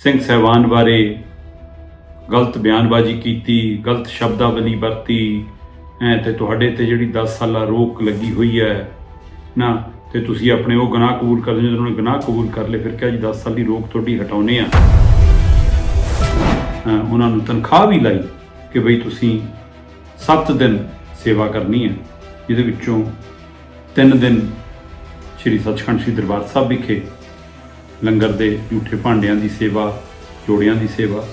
ਸਿੰਘ ਸਹਿਬਾਨ ਬਾਰੇ ਗਲਤ ਬਿਆਨਬਾਜ਼ੀ ਕੀਤੀ, ਗਲਤ ਸ਼ਬਦਾਵਲੀ ਵਰਤੀ। ਐ ਤੇ ਤੁਹਾਡੇ ਤੇ ਜਿਹੜੀ 10 ਸਾਲਾ ਰੋਕ ਲੱਗੀ ਹੋਈ ਹੈ, ਨਾ, ਤੇ ਤੁਸੀਂ ਆਪਣੇ ਉਹ ਗੁਨਾਹ ਕਬੂਲ ਕਰਦੇ ਹੋ ਜਦੋਂ ਨੇ ਗੁਨਾਹ ਕਬੂਲ ਕਰ ਲਏ, ਫਿਰ ਕਿਹਾ ਜੀ 10 ਸਾਲ ਦੀ ਰੋਕ ਤੁਹਾਡੀ ਹਟਾਉਨੇ ਆ। ਉਹਨਾਂ ਨੂੰ ਤਨਖਾਹ ਵੀ ਲਾਈ ਕਿ ਬਈ ਤੁਸੀਂ 7 ਦਿਨ ਸੇਵਾ ਕਰਨੀ ਹੈ, ਜਿਹਦੇ ਵਿੱਚੋਂ 3 ਦਿਨ ਸ੍ਰੀ ਸੱਚਖੰਡ ਸ੍ਰੀ ਦਰਬਾਰ ਸਾਹਿਬ ਵਿਖੇ ਲੰਗਰ ਦੇ ਝੂਠੇ ਭਾਂਡਿਆਂ ਦੀ ਸੇਵਾ, ਜੋੜਿਆਂ ਦੀ ਸੇਵਾ।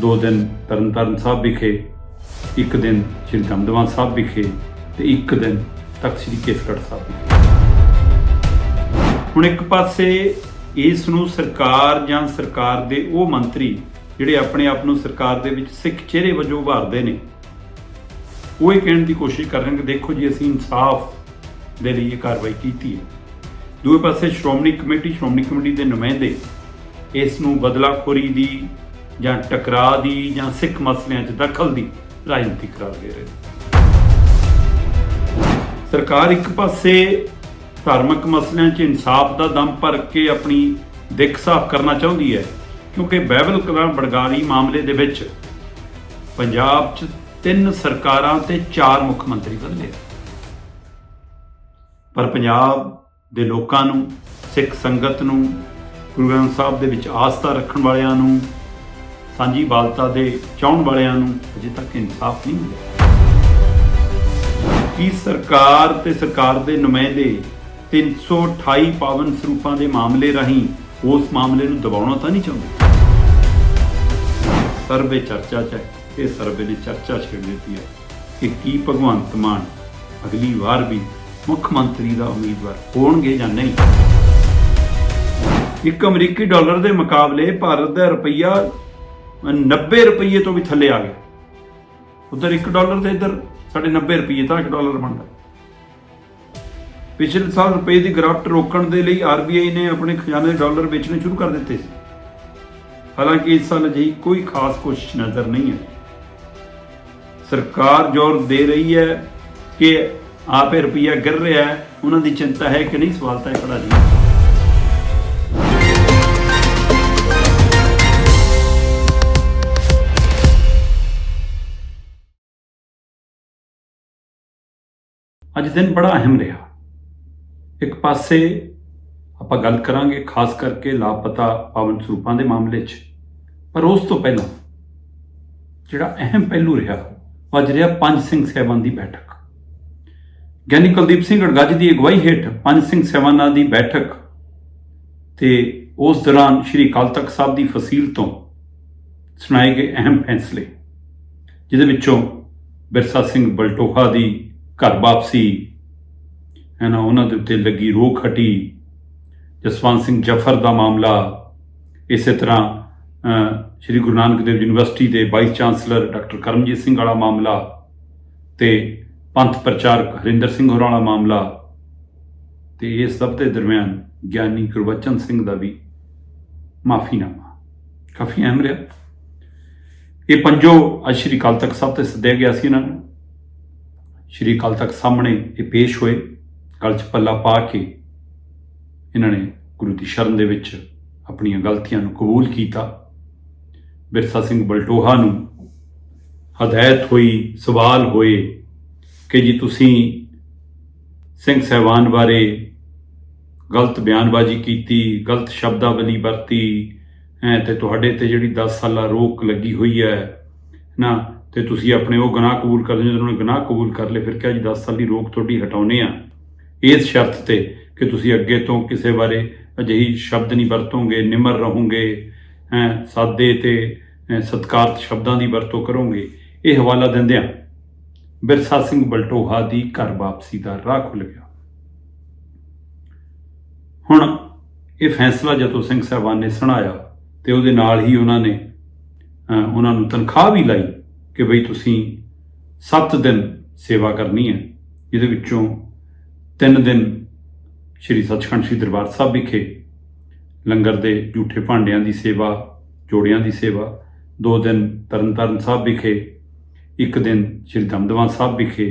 ਦੋ ਦਿਨ ਤਰਨਤਾਰਨ ਸਾਹਿਬ ਵਿਖੇ, ਇੱਕ ਦਿਨ ਸ੍ਰੀ ਦਮਦਮਾ ਸਾਹਿਬ ਵਿਖੇ ਤੇ ਇੱਕ ਦਿਨ ਤਖਤ ਸ੍ਰੀ ਕੇਸਗੜ੍ਹ ਸਾਹਿਬ ਵਿਖੇ। ਹੁਣ ਇੱਕ ਪਾਸੇ ਇਸ ਨੂੰ ਸਰਕਾਰ ਜਾਂ ਸਰਕਾਰ ਦੇ ਉਹ ਮੰਤਰੀ ਜਿਹੜੇ ਆਪਣੇ ਆਪ ਨੂੰ ਸਰਕਾਰ ਦੇ ਵਿੱਚ ਸਿੱਖ ਚਿਹਰੇ ਵਜੋਂ ਉਭਾਰਦੇ ਨੇ, ਉਹ ਇਹ ਕਹਿਣ ਦੀ ਕੋਸ਼ਿਸ਼ ਕਰ ਰਹੇ ਨੇ ਕਿ ਦੇਖੋ ਜੀ ਅਸੀਂ ਇਨਸਾਫ ਦੇ ਲਈ ਇਹ ਕਾਰਵਾਈ ਕੀਤੀ ਹੈ। ਦੂਏ ਪਾਸੇ ਸ਼੍ਰੋਮਣੀ ਕਮੇਟੀ ਸ਼੍ਰੋਮਣੀ ਕਮੇਟੀ ਦੇ ਨੁਮਾਇੰਦੇ ਇਸ ਨੂੰ ਬਦਲਾਖੋਰੀ ਦੀ ਜਾਂ ਟਕਰਾਅ ਦੀ ਜਾਂ ਸਿੱਖ ਮਸਲਿਆਂ 'ਚ ਦਖਲ ਦੀ ਰਾਜਨੀਤੀ ਕਰਾਰ ਦੇ ਰਹੇ ਸਰਕਾਰ ਇੱਕ ਪਾਸੇ ਧਾਰਮਿਕ ਮਸਲਿਆਂ 'ਚ ਇਨਸਾਫ ਦਾ ਦਮ ਭਰ ਕੇ ਆਪਣੀ ਦਿੱਖ ਸਾਫ਼ ਕਰਨਾ ਚਾਹੁੰਦੀ ਹੈ, ਕਿਉਂਕਿ ਬਾਈਬਲ ਕਲਾਂ ਬੜਗਾਰੀ ਮਾਮਲੇ ਦੇ ਵਿੱਚ ਪੰਜਾਬ 'ਚ ਤਿੰਨ ਸਰਕਾਰਾਂ ਤੇ ਚਾਰ ਮੁੱਖ ਮੰਤਰੀ ਬਦਲੇ ਪਰ ਪੰਜਾਬ ਦੇ ਲੋਕਾਂ ਨੂੰ, ਸਿੱਖ ਸੰਗਤ ਨੂੰ, ਗੁਰੂ ਗ੍ਰੰਥ ਸਾਹਿਬ ਦੇ ਵਿੱਚ ਆਸਥਾ ਰੱਖਣ ਵਾਲਿਆਂ ਨੂੰ, ਸਾਂਝੀ ਬਾਲਤਾ ਦੇ ਚਾਹਣ ਵਾਲਿਆਂ ਨੂੰ ਅਜੇ ਤੱਕ ਇਨਸਾਫ ਨਹੀਂ ਮਿਲਿਆ। ਕੀ ਸਰਕਾਰ ਤੇ ਸਰਕਾਰ ਦੇ ਨੁਮਾਇੰਦੇ 328 ਪਾਵਨ ਸਰੂਪਾਂ ਦੇ ਮਾਮਲੇ ਰਾਹੀਂ ਉਸ ਮਾਮਲੇ ਨੂੰ ਦਬਾਉਣਾ ਤਾਂ ਨਹੀਂ ਚਾਹੁੰਦੇ? ਸਰਵੇ ਚਰਚਾ ਚ ਹੈ, ਇਹ ਸਰਵੇ ਨੇ ਚਰਚਾ ਛੇੜ ਦਿੱਤੀ ਹੈ ਕਿ ਕੀ ਭਗਵੰਤ ਮਾਨ ਅਗਲੀ ਵਾਰ ਵੀ ਮੁੱਖ ਮੰਤਰੀ ਦਾ ਉਮੀਦਵਾਰ ਹੋਣਗੇ ਜਾਂ ਨਹੀਂ? ਇੱਕ ਅਮਰੀਕੀ ਡਾਲਰ ਦੇ ਮੁਕਾਬਲੇ ਭਾਰਤ ਦਾ ਰੁਪਈਆ 90 ਰੁਪਈਏ ਤੋਂ ਵੀ ਥੱਲੇ ਆ ਗਿਆ। ਉਧਰ 1 ਡਾਲਰ ਤੇ ਇੱਧਰ ਸਾਡੇ 90 ਰੁਪਈਏ ਤਾਂ 1 ਡਾਲਰ ਬਣਦਾ ਪਿਛਲੇ ਸਾਲ ਰੁਪਏ ਦੀ ਗਿਰਾਵਟ ਰੋਕਣ ਦੇ ਲਈ ਆਰਬੀਆਈ ਨੇ ਆਪਣੇ ਖਜ਼ਾਨੇ ਦੇ ਡਾਲਰ ਵੇਚਣੇ ਸ਼ੁਰੂ ਕਰ ਦਿੱਤੇ ਸੀ। ਹਾਲਾਂਕਿ ਇਸ ਸਾਲ ਅਜਿਹੀ ਕੋਈ ਖਾਸ ਕੋਸ਼ਿਸ਼ ਨਜ਼ਰ ਨਹੀਂ ਹੈ ਸਰਕਾਰ ਜ਼ੋਰ ਦੇ ਰਹੀ ਹੈ ਕਿ ਆਪੇ ਰੁਪਈਆ ਗਿਰ ਰਿਹਾ ਹੈ, ਉਹਨਾਂ ਦੀ ਚਿੰਤਾ ਹੈ ਕਿ ਨਹੀਂ? ਸਵਾਲ ਤਾਂ ਇਹ ਖੜਾ ਜੀ। ਅੱਜ ਦਿਨ ਬੜਾ ਅਹਿਮ ਰਿਹਾ। ਇੱਕ ਪਾਸੇ ਆਪਾਂ ਗੱਲ ਕਰਾਂਗੇ ਖਾਸ ਕਰਕੇ ਲਾਪਤਾ ਪਾਵਨ ਸਰੂਪਾਂ ਦੇ ਮਾਮਲੇ 'ਚ। ਪਰ ਉਸ ਤੋਂ ਪਹਿਲਾਂ ਜਿਹੜਾ ਅਹਿਮ ਪਹਿਲੂ ਰਿਹਾ, ਉਹ ਅੱਜ ਰਿਹਾ ਪੰਜ ਸਿੰਘ ਸਾਹਿਬਾਨ ਦੀ ਬੈਠਕ। ਗਿਆਨੀ ਕੁਲਦੀਪ ਸਿੰਘ ਅੜਗੱਜ ਦੀ ਅਗਵਾਈ ਹੇਠ ਪੰਜ ਸਿੰਘ ਸਾਹਿਬਾਨਾਂ ਦੀ ਬੈਠਕ ਤੇ ਉਸ ਦੌਰਾਨ ਸ਼੍ਰੀ ਅਕਾਲ ਤਖਤ ਸਾਹਿਬ ਦੀ ਫਸੀਲ ਤੋਂ ਸੁਣਾਏ ਗਏ ਅਹਿਮ ਫੈਸਲੇ, ਜਿਹਦੇ ਵਿੱਚੋਂ ਬਿਰਸਾ ਸਿੰਘ ਬਲਟੋਹਾ ਦੀ ਘਰ ਵਾਪਸੀ, ਹੈ ਨਾ, ਉਹਨਾਂ ਦੇ ਉੱਤੇ ਲੱਗੀ ਰੋਕ ਹਟੀ ਜਸਵੰਤ ਸਿੰਘ ਜਫਰ ਦਾ ਮਾਮਲਾ, ਇਸੇ ਤਰ੍ਹਾਂ ਸ਼੍ਰੀ ਗੁਰੂ ਨਾਨਕ ਦੇਵ ਯੂਨੀਵਰਸਿਟੀ ਦੇ vice chancellor doctor Karamjit Singh ਵਾਲਾ ਮਾਮਲਾ ਤੇ ਪੰਥ ਪ੍ਰਚਾਰਕ ਹਰਿੰਦਰ ਸਿੰਘ ਹੋਰਾਂ ਵਾਲਾ ਮਾਮਲਾ ਤੇ ਇਸ ਸਭ ਦੇ ਦਰਮਿਆਨ ਗਿਆਨੀ ਗੁਰਬਚਨ ਸਿੰਘ ਦਾ ਵੀ ਮਾਫੀਨਾਮਾ। ਕਾਫੀ ਅਹਿਮ ਰਿਹਾ। ਇਹ ਪੰਜੋ ਅੱਜ ਸ਼੍ਰੀ ਅਕਾਲ ਤਖਤ ਸਾਹਿਬ ਤੇ ਸੱਦਿਆ ਗਿਆ ਸੀ ਇਹਨਾਂ ਨੂੰ। ਸ਼੍ਰੀ ਅਕਾਲ ਤਖਤ ਸਾਹਮਣੇ ਇਹ ਪੇਸ਼ ਹੋਏ, ਗਲ 'ਚ ਪੱਲਾ ਪਾ ਕੇ ਇਹਨਾਂ ਨੇ ਗੁਰੂ ਦੀ ਸ਼ਰਨ ਦੇ ਵਿੱਚ ਆਪਣੀਆਂ ਗਲਤੀਆਂ ਨੂੰ ਕਬੂਲ ਕੀਤਾ। ਬਿਰਸਾ ਸਿੰਘ ਬਲਟੋਹਾ ਨੂੰ ਹਦਾਇਤ ਹੋਈ, ਸਵਾਲ ਹੋਏ ਕਿ ਜੀ ਤੁਸੀਂ ਸਿੰਘ ਸਹਿਬਾਨ ਬਾਰੇ ਗਲਤ ਬਿਆਨਬਾਜ਼ੀ ਕੀਤੀ ਗਲਤ ਸ਼ਬਦਾਵਲੀ ਵਰਤੀ ਹੈ ਤੇ ਤੁਹਾਡੇ ਤੇ ਜਿਹੜੀ 10 ਸਾਲਾ ਰੋਕ ਲੱਗੀ ਹੋਈ ਹੈ ਨਾ ਤੇ ਤੁਸੀਂ ਆਪਣੇ ਉਹ ਗੁਨਾਹ ਕਬੂਲ ਕਰਦੇ ਲਿਆ ਉਹਨਾਂ ਨੇ ਗੁਨਾਹ ਕਬੂਲ ਕਰ ਲਏ ਫਿਰ ਕਿਹਾ ਜੀ 10 ਸਾਲ ਦੀ ਰੋਕ ਤੁਹਾਡੀ ਹਟਾਉਨੇ ਆ ਇਸ ਸ਼ਰਤ ਤੇ ਕਿ ਤੁਸੀਂ ਅੱਗੇ ਤੋਂ ਕਿਸੇ ਬਾਰੇ ਅਜਿਹੀ ਸ਼ਬਦ ਨਹੀਂ ਵਰਤੋਗੇ ਨਿਮਰ ਰਹੋਗੇ ਹੈ ਸਾਦੇ ਤੇ ਅਹ, ਸਤਿਕਾਰਤ ਸ਼ਬਦਾਂ ਦੀ ਵਰਤੋਂ ਕਰੋਗੇ। ਇਹ ਹਵਾਲਾ ਦਿੰਦਿਆਂ ਬਿਰਸਾ ਸਿੰਘ ਬਲਟੋਹਾ ਦੀ ਘਰ ਵਾਪਸੀ ਦਾ ਰਾਹ ਖੁੱਲ ਗਿਆ। ਹੁਣ ਇਹ ਫੈਸਲਾ ਜਦੋਂ ਸਿੰਘ ਸਾਹਿਬਾਨ ਨੇ ਸੁਣਾਇਆ ਤੇ ਉਹਦੇ ਨਾਲ ਹੀ ਉਹਨਾਂ ਨੇ ਉਹਨਾਂ ਨੂੰ ਤਨਖਾਹ ਵੀ ਲਾਈ ਕਿ ਬਈ ਤੁਸੀਂ 7 ਦਿਨ ਸੇਵਾ ਕਰਨੀ ਹੈ ਇਹਦੇ ਵਿੱਚੋਂ 3 ਦਿਨ ਸ੍ਰੀ ਸੱਚਖੰਡ ਸ੍ਰੀ ਦਰਬਾਰ ਸਾਹਿਬ ਵਿਖੇ ਲੰਗਰ ਦੇ ਝੂਠੇ ਭਾਂਡਿਆਂ ਦੀ ਸੇਵਾ, ਜੋੜਿਆਂ ਦੀ ਸੇਵਾ, ਦੋ ਦਿਨ ਤਰਨਤਾਰਨ ਸਾਹਿਬ ਵਿਖੇ ਇੱਕ ਦਿਨ ਸ੍ਰੀ ਦਮਦਮਾ ਸਾਹਿਬ ਵਿਖੇ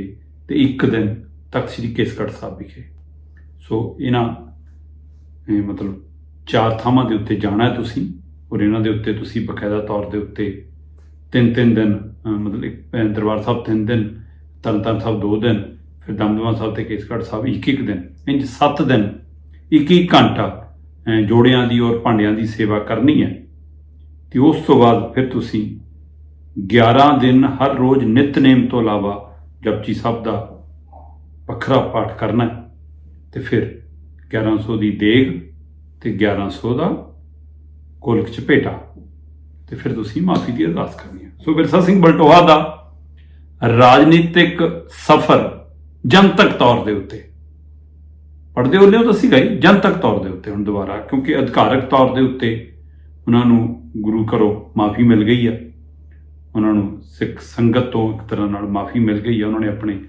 ਤੇ ਇੱਕ ਦਿਨ ਤਖਤ ਸ੍ਰੀ ਕੇਸਗੜ੍ਹ ਸਾਹਿਬ ਵਿਖੇ। ਸੋ ਇਹਨਾਂ ਮਤਲਬ ਚਾਰ ਥਾਵਾਂ ਦੇ ਉੱਤੇ ਜਾਣਾ ਹੈ ਤੁਸੀਂ ਔਰ ਇਹਨਾਂ ਦੇ ਉੱਤੇ ਤੁਸੀਂ ਬਕਾਇਦਾ ਤੌਰ ਦੇ ਉੱਤੇ ਤਿੰਨ ਤਿੰਨ ਦਿਨ ਮਤਲਬ ਦਰਬਾਰ ਸਾਹਿਬ ਤਿੰਨ ਦਿਨ, ਤਰਨਤਾਰਨ ਸਾਹਿਬ ਦੋ ਦਿਨ, ਫਿਰ ਦਮਦਮਾ ਸਾਹਿਬ ਤੇ ਕੇਸਗੜ੍ਹ ਸਾਹਿਬ ਇੱਕ ਇੱਕ ਦਿਨ, ਇੰਜ ਸੱਤ ਦਿਨ, ਇੱਕ ਇੱਕ ਘੰਟਾ ਜੋੜਿਆਂ ਦੀ ਔਰ ਭਾਂਡਿਆਂ ਦੀ ਸੇਵਾ ਕਰਨੀ ਹੈ। ਤੇ ਉਸ ਤੋਂ ਬਾਅਦ ਫਿਰ ਤੁਸੀਂ 11 ਦਿਨ ਹਰ ਰੋਜ਼ ਨਿਤਨੇਮ ਤੋਂ ਇਲਾਵਾ ਜਪਜੀ ਸਾਹਿਬ ਦਾ ਵੱਖਰਾ ਪਾਠ ਕਰਨਾ ਹੈ। ਤੇ ਫਿਰ 1100 ਦੀ ਦੇਗ ਤੇ 1100 ਦਾ ਕੋਲਕ ਚਪੇਟਾ ਭੇਟਾ। ਤੇ ਫਿਰ ਤੁਸੀਂ ਮਾਫੀ ਦੀ ਅਰਦਾਸ ਕਰਨੀ ਹੈ। ਸੋ ਵਿਰਸਾ ਸਿੰਘ ਬਲਟੋਹਾ ਦਾ ਰਾਜਨੀਤਿਕ ਸਫ਼ਰ ਜਨਤਕ ਤੌਰ ਦੇ ਉੱਤੇ। ਪੜਦੇ ਹੋ ਲਿਓ ਤਾਂ ਸੀਗਾ ਹੀ ਜਨਤਕ ਤੌਰ ਦੇ ਉੱਤੇ ਹੁਣ ਦੁਬਾਰਾ, ਕਿਉਂਕਿ ਅਧਿਕਾਰਕ ਤੌਰ ਦੇ ਉੱਤੇ ਉਹਨਾਂ ਨੂੰ ਗੁਰੂ ਘਰੋਂ ਮਾਫੀ ਮਿਲ ਗਈ ਆ ਉਹਨਾਂ ਨੂੰ ਸਿੱਖ ਸੰਗਤ ਤੋਂ ਇੱਕ ਤਰ੍ਹਾਂ ਨਾਲ ਮਾਫੀ ਮਿਲ ਗਈ ਹੈ ਉਹਨਾਂ ਨੇ ਆਪਣੇ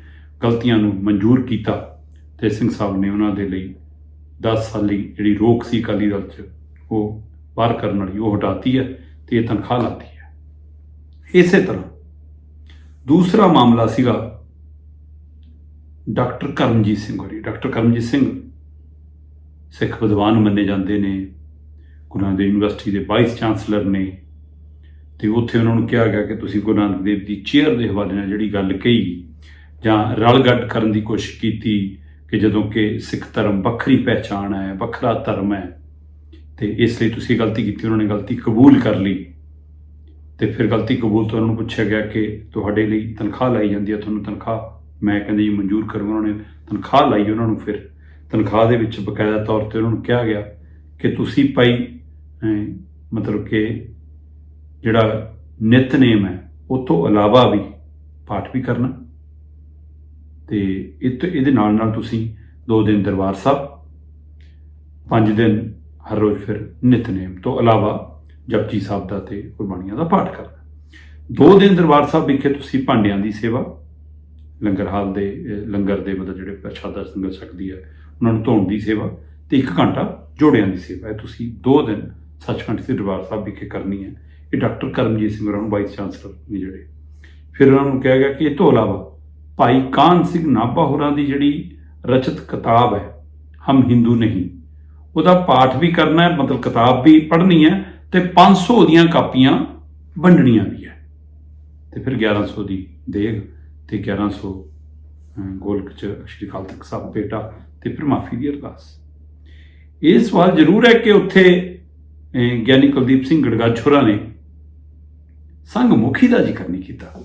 ਗਲਤੀਆਂ ਨੂੰ ਮਨਜ਼ੂਰ ਕੀਤਾ ਤੇ ਸਿੰਘ ਸਾਹਿਬ ਨੇ ਉਹਨਾਂ ਦੇ ਲਈ 10 ਸਾਲੀ ਜਿਹੜੀ ਰੋਕ ਸੀ ਅਕਾਲੀ ਦਲ 'ਚ, ਉਹ ਬਾਹਰ ਕਰਨ ਵਾਲੀ, ਉਹ ਹਟਾਤੀ ਹੈ ਤੇ ਇਹ ਤਨਖਾਹ ਲਾਤੀ ਹੈ। ਇਸੇ ਤਰ੍ਹਾਂ ਦੂਸਰਾ ਮਾਮਲਾ ਸੀਗਾ ਡਾਕਟਰ ਕਰਮਜੀਤ ਸਿੰਘ ਹੋਰੀ। ਡਾਕਟਰ ਕਰਮਜੀਤ ਸਿੰਘ ਸਿੱਖ ਵਿਦਵਾਨ ਮੰਨੇ ਜਾਂਦੇ ਨੇ। ਗੁਰੂ ਨਾਨਕ ਯੂਨੀਵਰਸਿਟੀ ਦੇ ਵਾਈਸ ਚਾਂਸਲਰ ਨੇ ਤੇ ਉੱਥੇ ਉਹਨਾਂ ਨੂੰ ਕਿਹਾ ਗਿਆ ਕਿ ਤੁਸੀਂ ਗੁਰੂ ਨਾਨਕ ਦੇਵ ਦੀ ਚੇਅਰ ਦੇ ਹਵਾਲੇ ਨਾਲ ਜਿਹੜੀ ਗੱਲ ਕਹੀ, ਜਾਂ ਰਲ ਰਲਗੱਡ ਕਰਨ ਦੀ ਕੋਸ਼ਿਸ਼ ਕੀਤੀ ਕਿ ਜਦੋਂ ਕਿ ਸਿੱਖ ਧਰਮ ਵੱਖਰੀ ਪਹਿਚਾਣ ਹੈ, ਵੱਖਰਾ ਧਰਮ ਹੈ, ਤੇ ਇਸ ਲਈ ਤੁਸੀਂ ਗਲਤੀ ਕੀਤੀ, ਉਹਨਾਂ ਨੇ ਗਲਤੀ ਕਬੂਲ ਕਰ ਲਈ। ਤੇ ਫਿਰ ਗਲਤੀ ਕਬੂਲ ਤੋਂ ਉਹਨਾਂ ਨੂੰ ਪੁੱਛਿਆ ਗਿਆ ਕਿ ਤੁਹਾਡੇ ਲਈ ਤਨਖਾਹ ਲਾਈ ਜਾਂਦੀ ਹੈ, ਤੁਹਾਨੂੰ ਤਨਖਾਹ, ਮੈਂ ਕਹਿੰਦੇ ਜੀ ਮਨਜ਼ੂਰ ਕਰੂੰਗਾ ਉਹਨਾਂ ਨੇ, ਤਨਖਾਹ ਲਾਈ ਉਹਨਾਂ ਨੂੰ ਫਿਰ। ਤਨਖਾਹ ਦੇ ਵਿੱਚ ਬਕਾਇਦਾ ਤੌਰ ਤੇ ਉਹਨਾਂ ਨੂੰ ਕਿਹਾ ਗਿਆ ਕਿ ਤੁਸੀਂ ਭਾਈ ਮਤਲਬ ਕਿ ਜਿਹੜਾ ਨਿਤਨੇਮ ਹੈ, ਉਹ ਤੋਂ ਇਲਾਵਾ ਵੀ ਪਾਠ ਵੀ ਕਰਨਾ। ਤੇ ਇਹ ਇਹਦੇ ਨਾਲ ਨਾਲ ਤੁਸੀਂ ਦੋ ਦਿਨ ਦਰਬਾਰ ਸਾਹਿਬ, ਪੰਜ ਦਿਨ ਹਰ ਰੋਜ਼ ਫਿਰ ਨਿਤਨੇਮ ਤੋਂ ਇਲਾਵਾ ਜਪਜੀ ਸਾਹਿਬ ਦਾ ਤੇ ਗੁਰਬਾਣੀਆਂ ਦਾ ਪਾਠ ਕਰਨਾ। ਦੋ ਦਿਨ ਦਰਬਾਰ ਸਾਹਿਬ ਵਿਖੇ ਤੁਸੀਂ ਭਾਂਡਿਆਂ ਦੀ ਸੇਵਾ, ਲੰਗਰ ਹਾਲ ਦੇ ਲੰਗਰ ਦੇ ਮਤਲਬ ਜਿਹੜੇ ਪ੍ਰਸ਼ਾਦਾ ਸੰਗਤ ਸਕਦੀ ਹੈ, ਉਹਨਾਂ ਨੂੰ ਧੋਣ ਦੀ ਸੇਵਾ ਤੇ ਇੱਕ ਘੰਟਾ ਜੋੜਿਆਂ ਦੀ ਸੇਵਾ ਹੈ। ਤੁਸੀਂ ਦੋ ਦਿਨ ਸੱਚਖੰਡ ਸ੍ਰੀ ਦਰਬਾਰ ਸਾਹਿਬ ਵਿਖੇ ਕਰਨੀ ਹੈ। ਇਹ ਡਾਕਟਰ ਕਰਮਜੀਤ ਸਿੰਘ ਹੋਰਾਂ ਨੂੰ ਵਾਈਸ ਚਾਂਸਲਰ ਨੇ ਜਿਹੜੇ ਫਿਰ ਉਹਨਾਂ ਨੂੰ ਕਿਹਾ ਗਿਆ ਕਿ ਇਹ ਤੋਂ ਇਲਾਵਾ ਭਾਈ ਕਾਨ ਸਿੰਘ ਨਾਭਾ ਹੋਰਾਂ ਦੀ ਜਿਹੜੀ ਰਚਿਤ ਕਿਤਾਬ ਹੈ ਹਮ ਹਿੰਦੂ ਨਹੀਂ ਉਹਦਾ ਪਾਠ ਵੀ ਕਰਨਾ ਹੈ ਮਤਲਬ ਕਿਤਾਬ ਵੀ ਪੜ੍ਹਨੀ ਹੈ ਤੇ 500 ਦੀਆਂ ਕਾਪੀਆਂ ਵੰਡਣੀਆਂ ਵੀ ਹੈ। ਤੇ ਫਿਰ 1100 ਦੀ ਦੇਗ ਤੇ 1100 ਅਹ, ਗੋਲਕ ਚ ਸ਼੍ਰੀ ਅਕਾਲ ਤਖਤ ਸਾਹਿਬ ਬੇਟਾ ਤੇ ਫਿਰ ਮਾਫੀ ਦੀ ਅਰਦਾਸ। ਇਹ ਸਵਾਲ ਜ਼ਰੂਰ ਹੈ ਕਿ ਉੱਥੇ ਗਿਆਨੀ ਕੁਲਦੀਪ ਸਿੰਘ ਗੜਗਾਛੋਰਾ ਨੇ ਸੰਘ ਮੁਖੀ ਦਾ ਜ਼ਿਕਰ ਨਹੀਂ ਕੀਤਾ।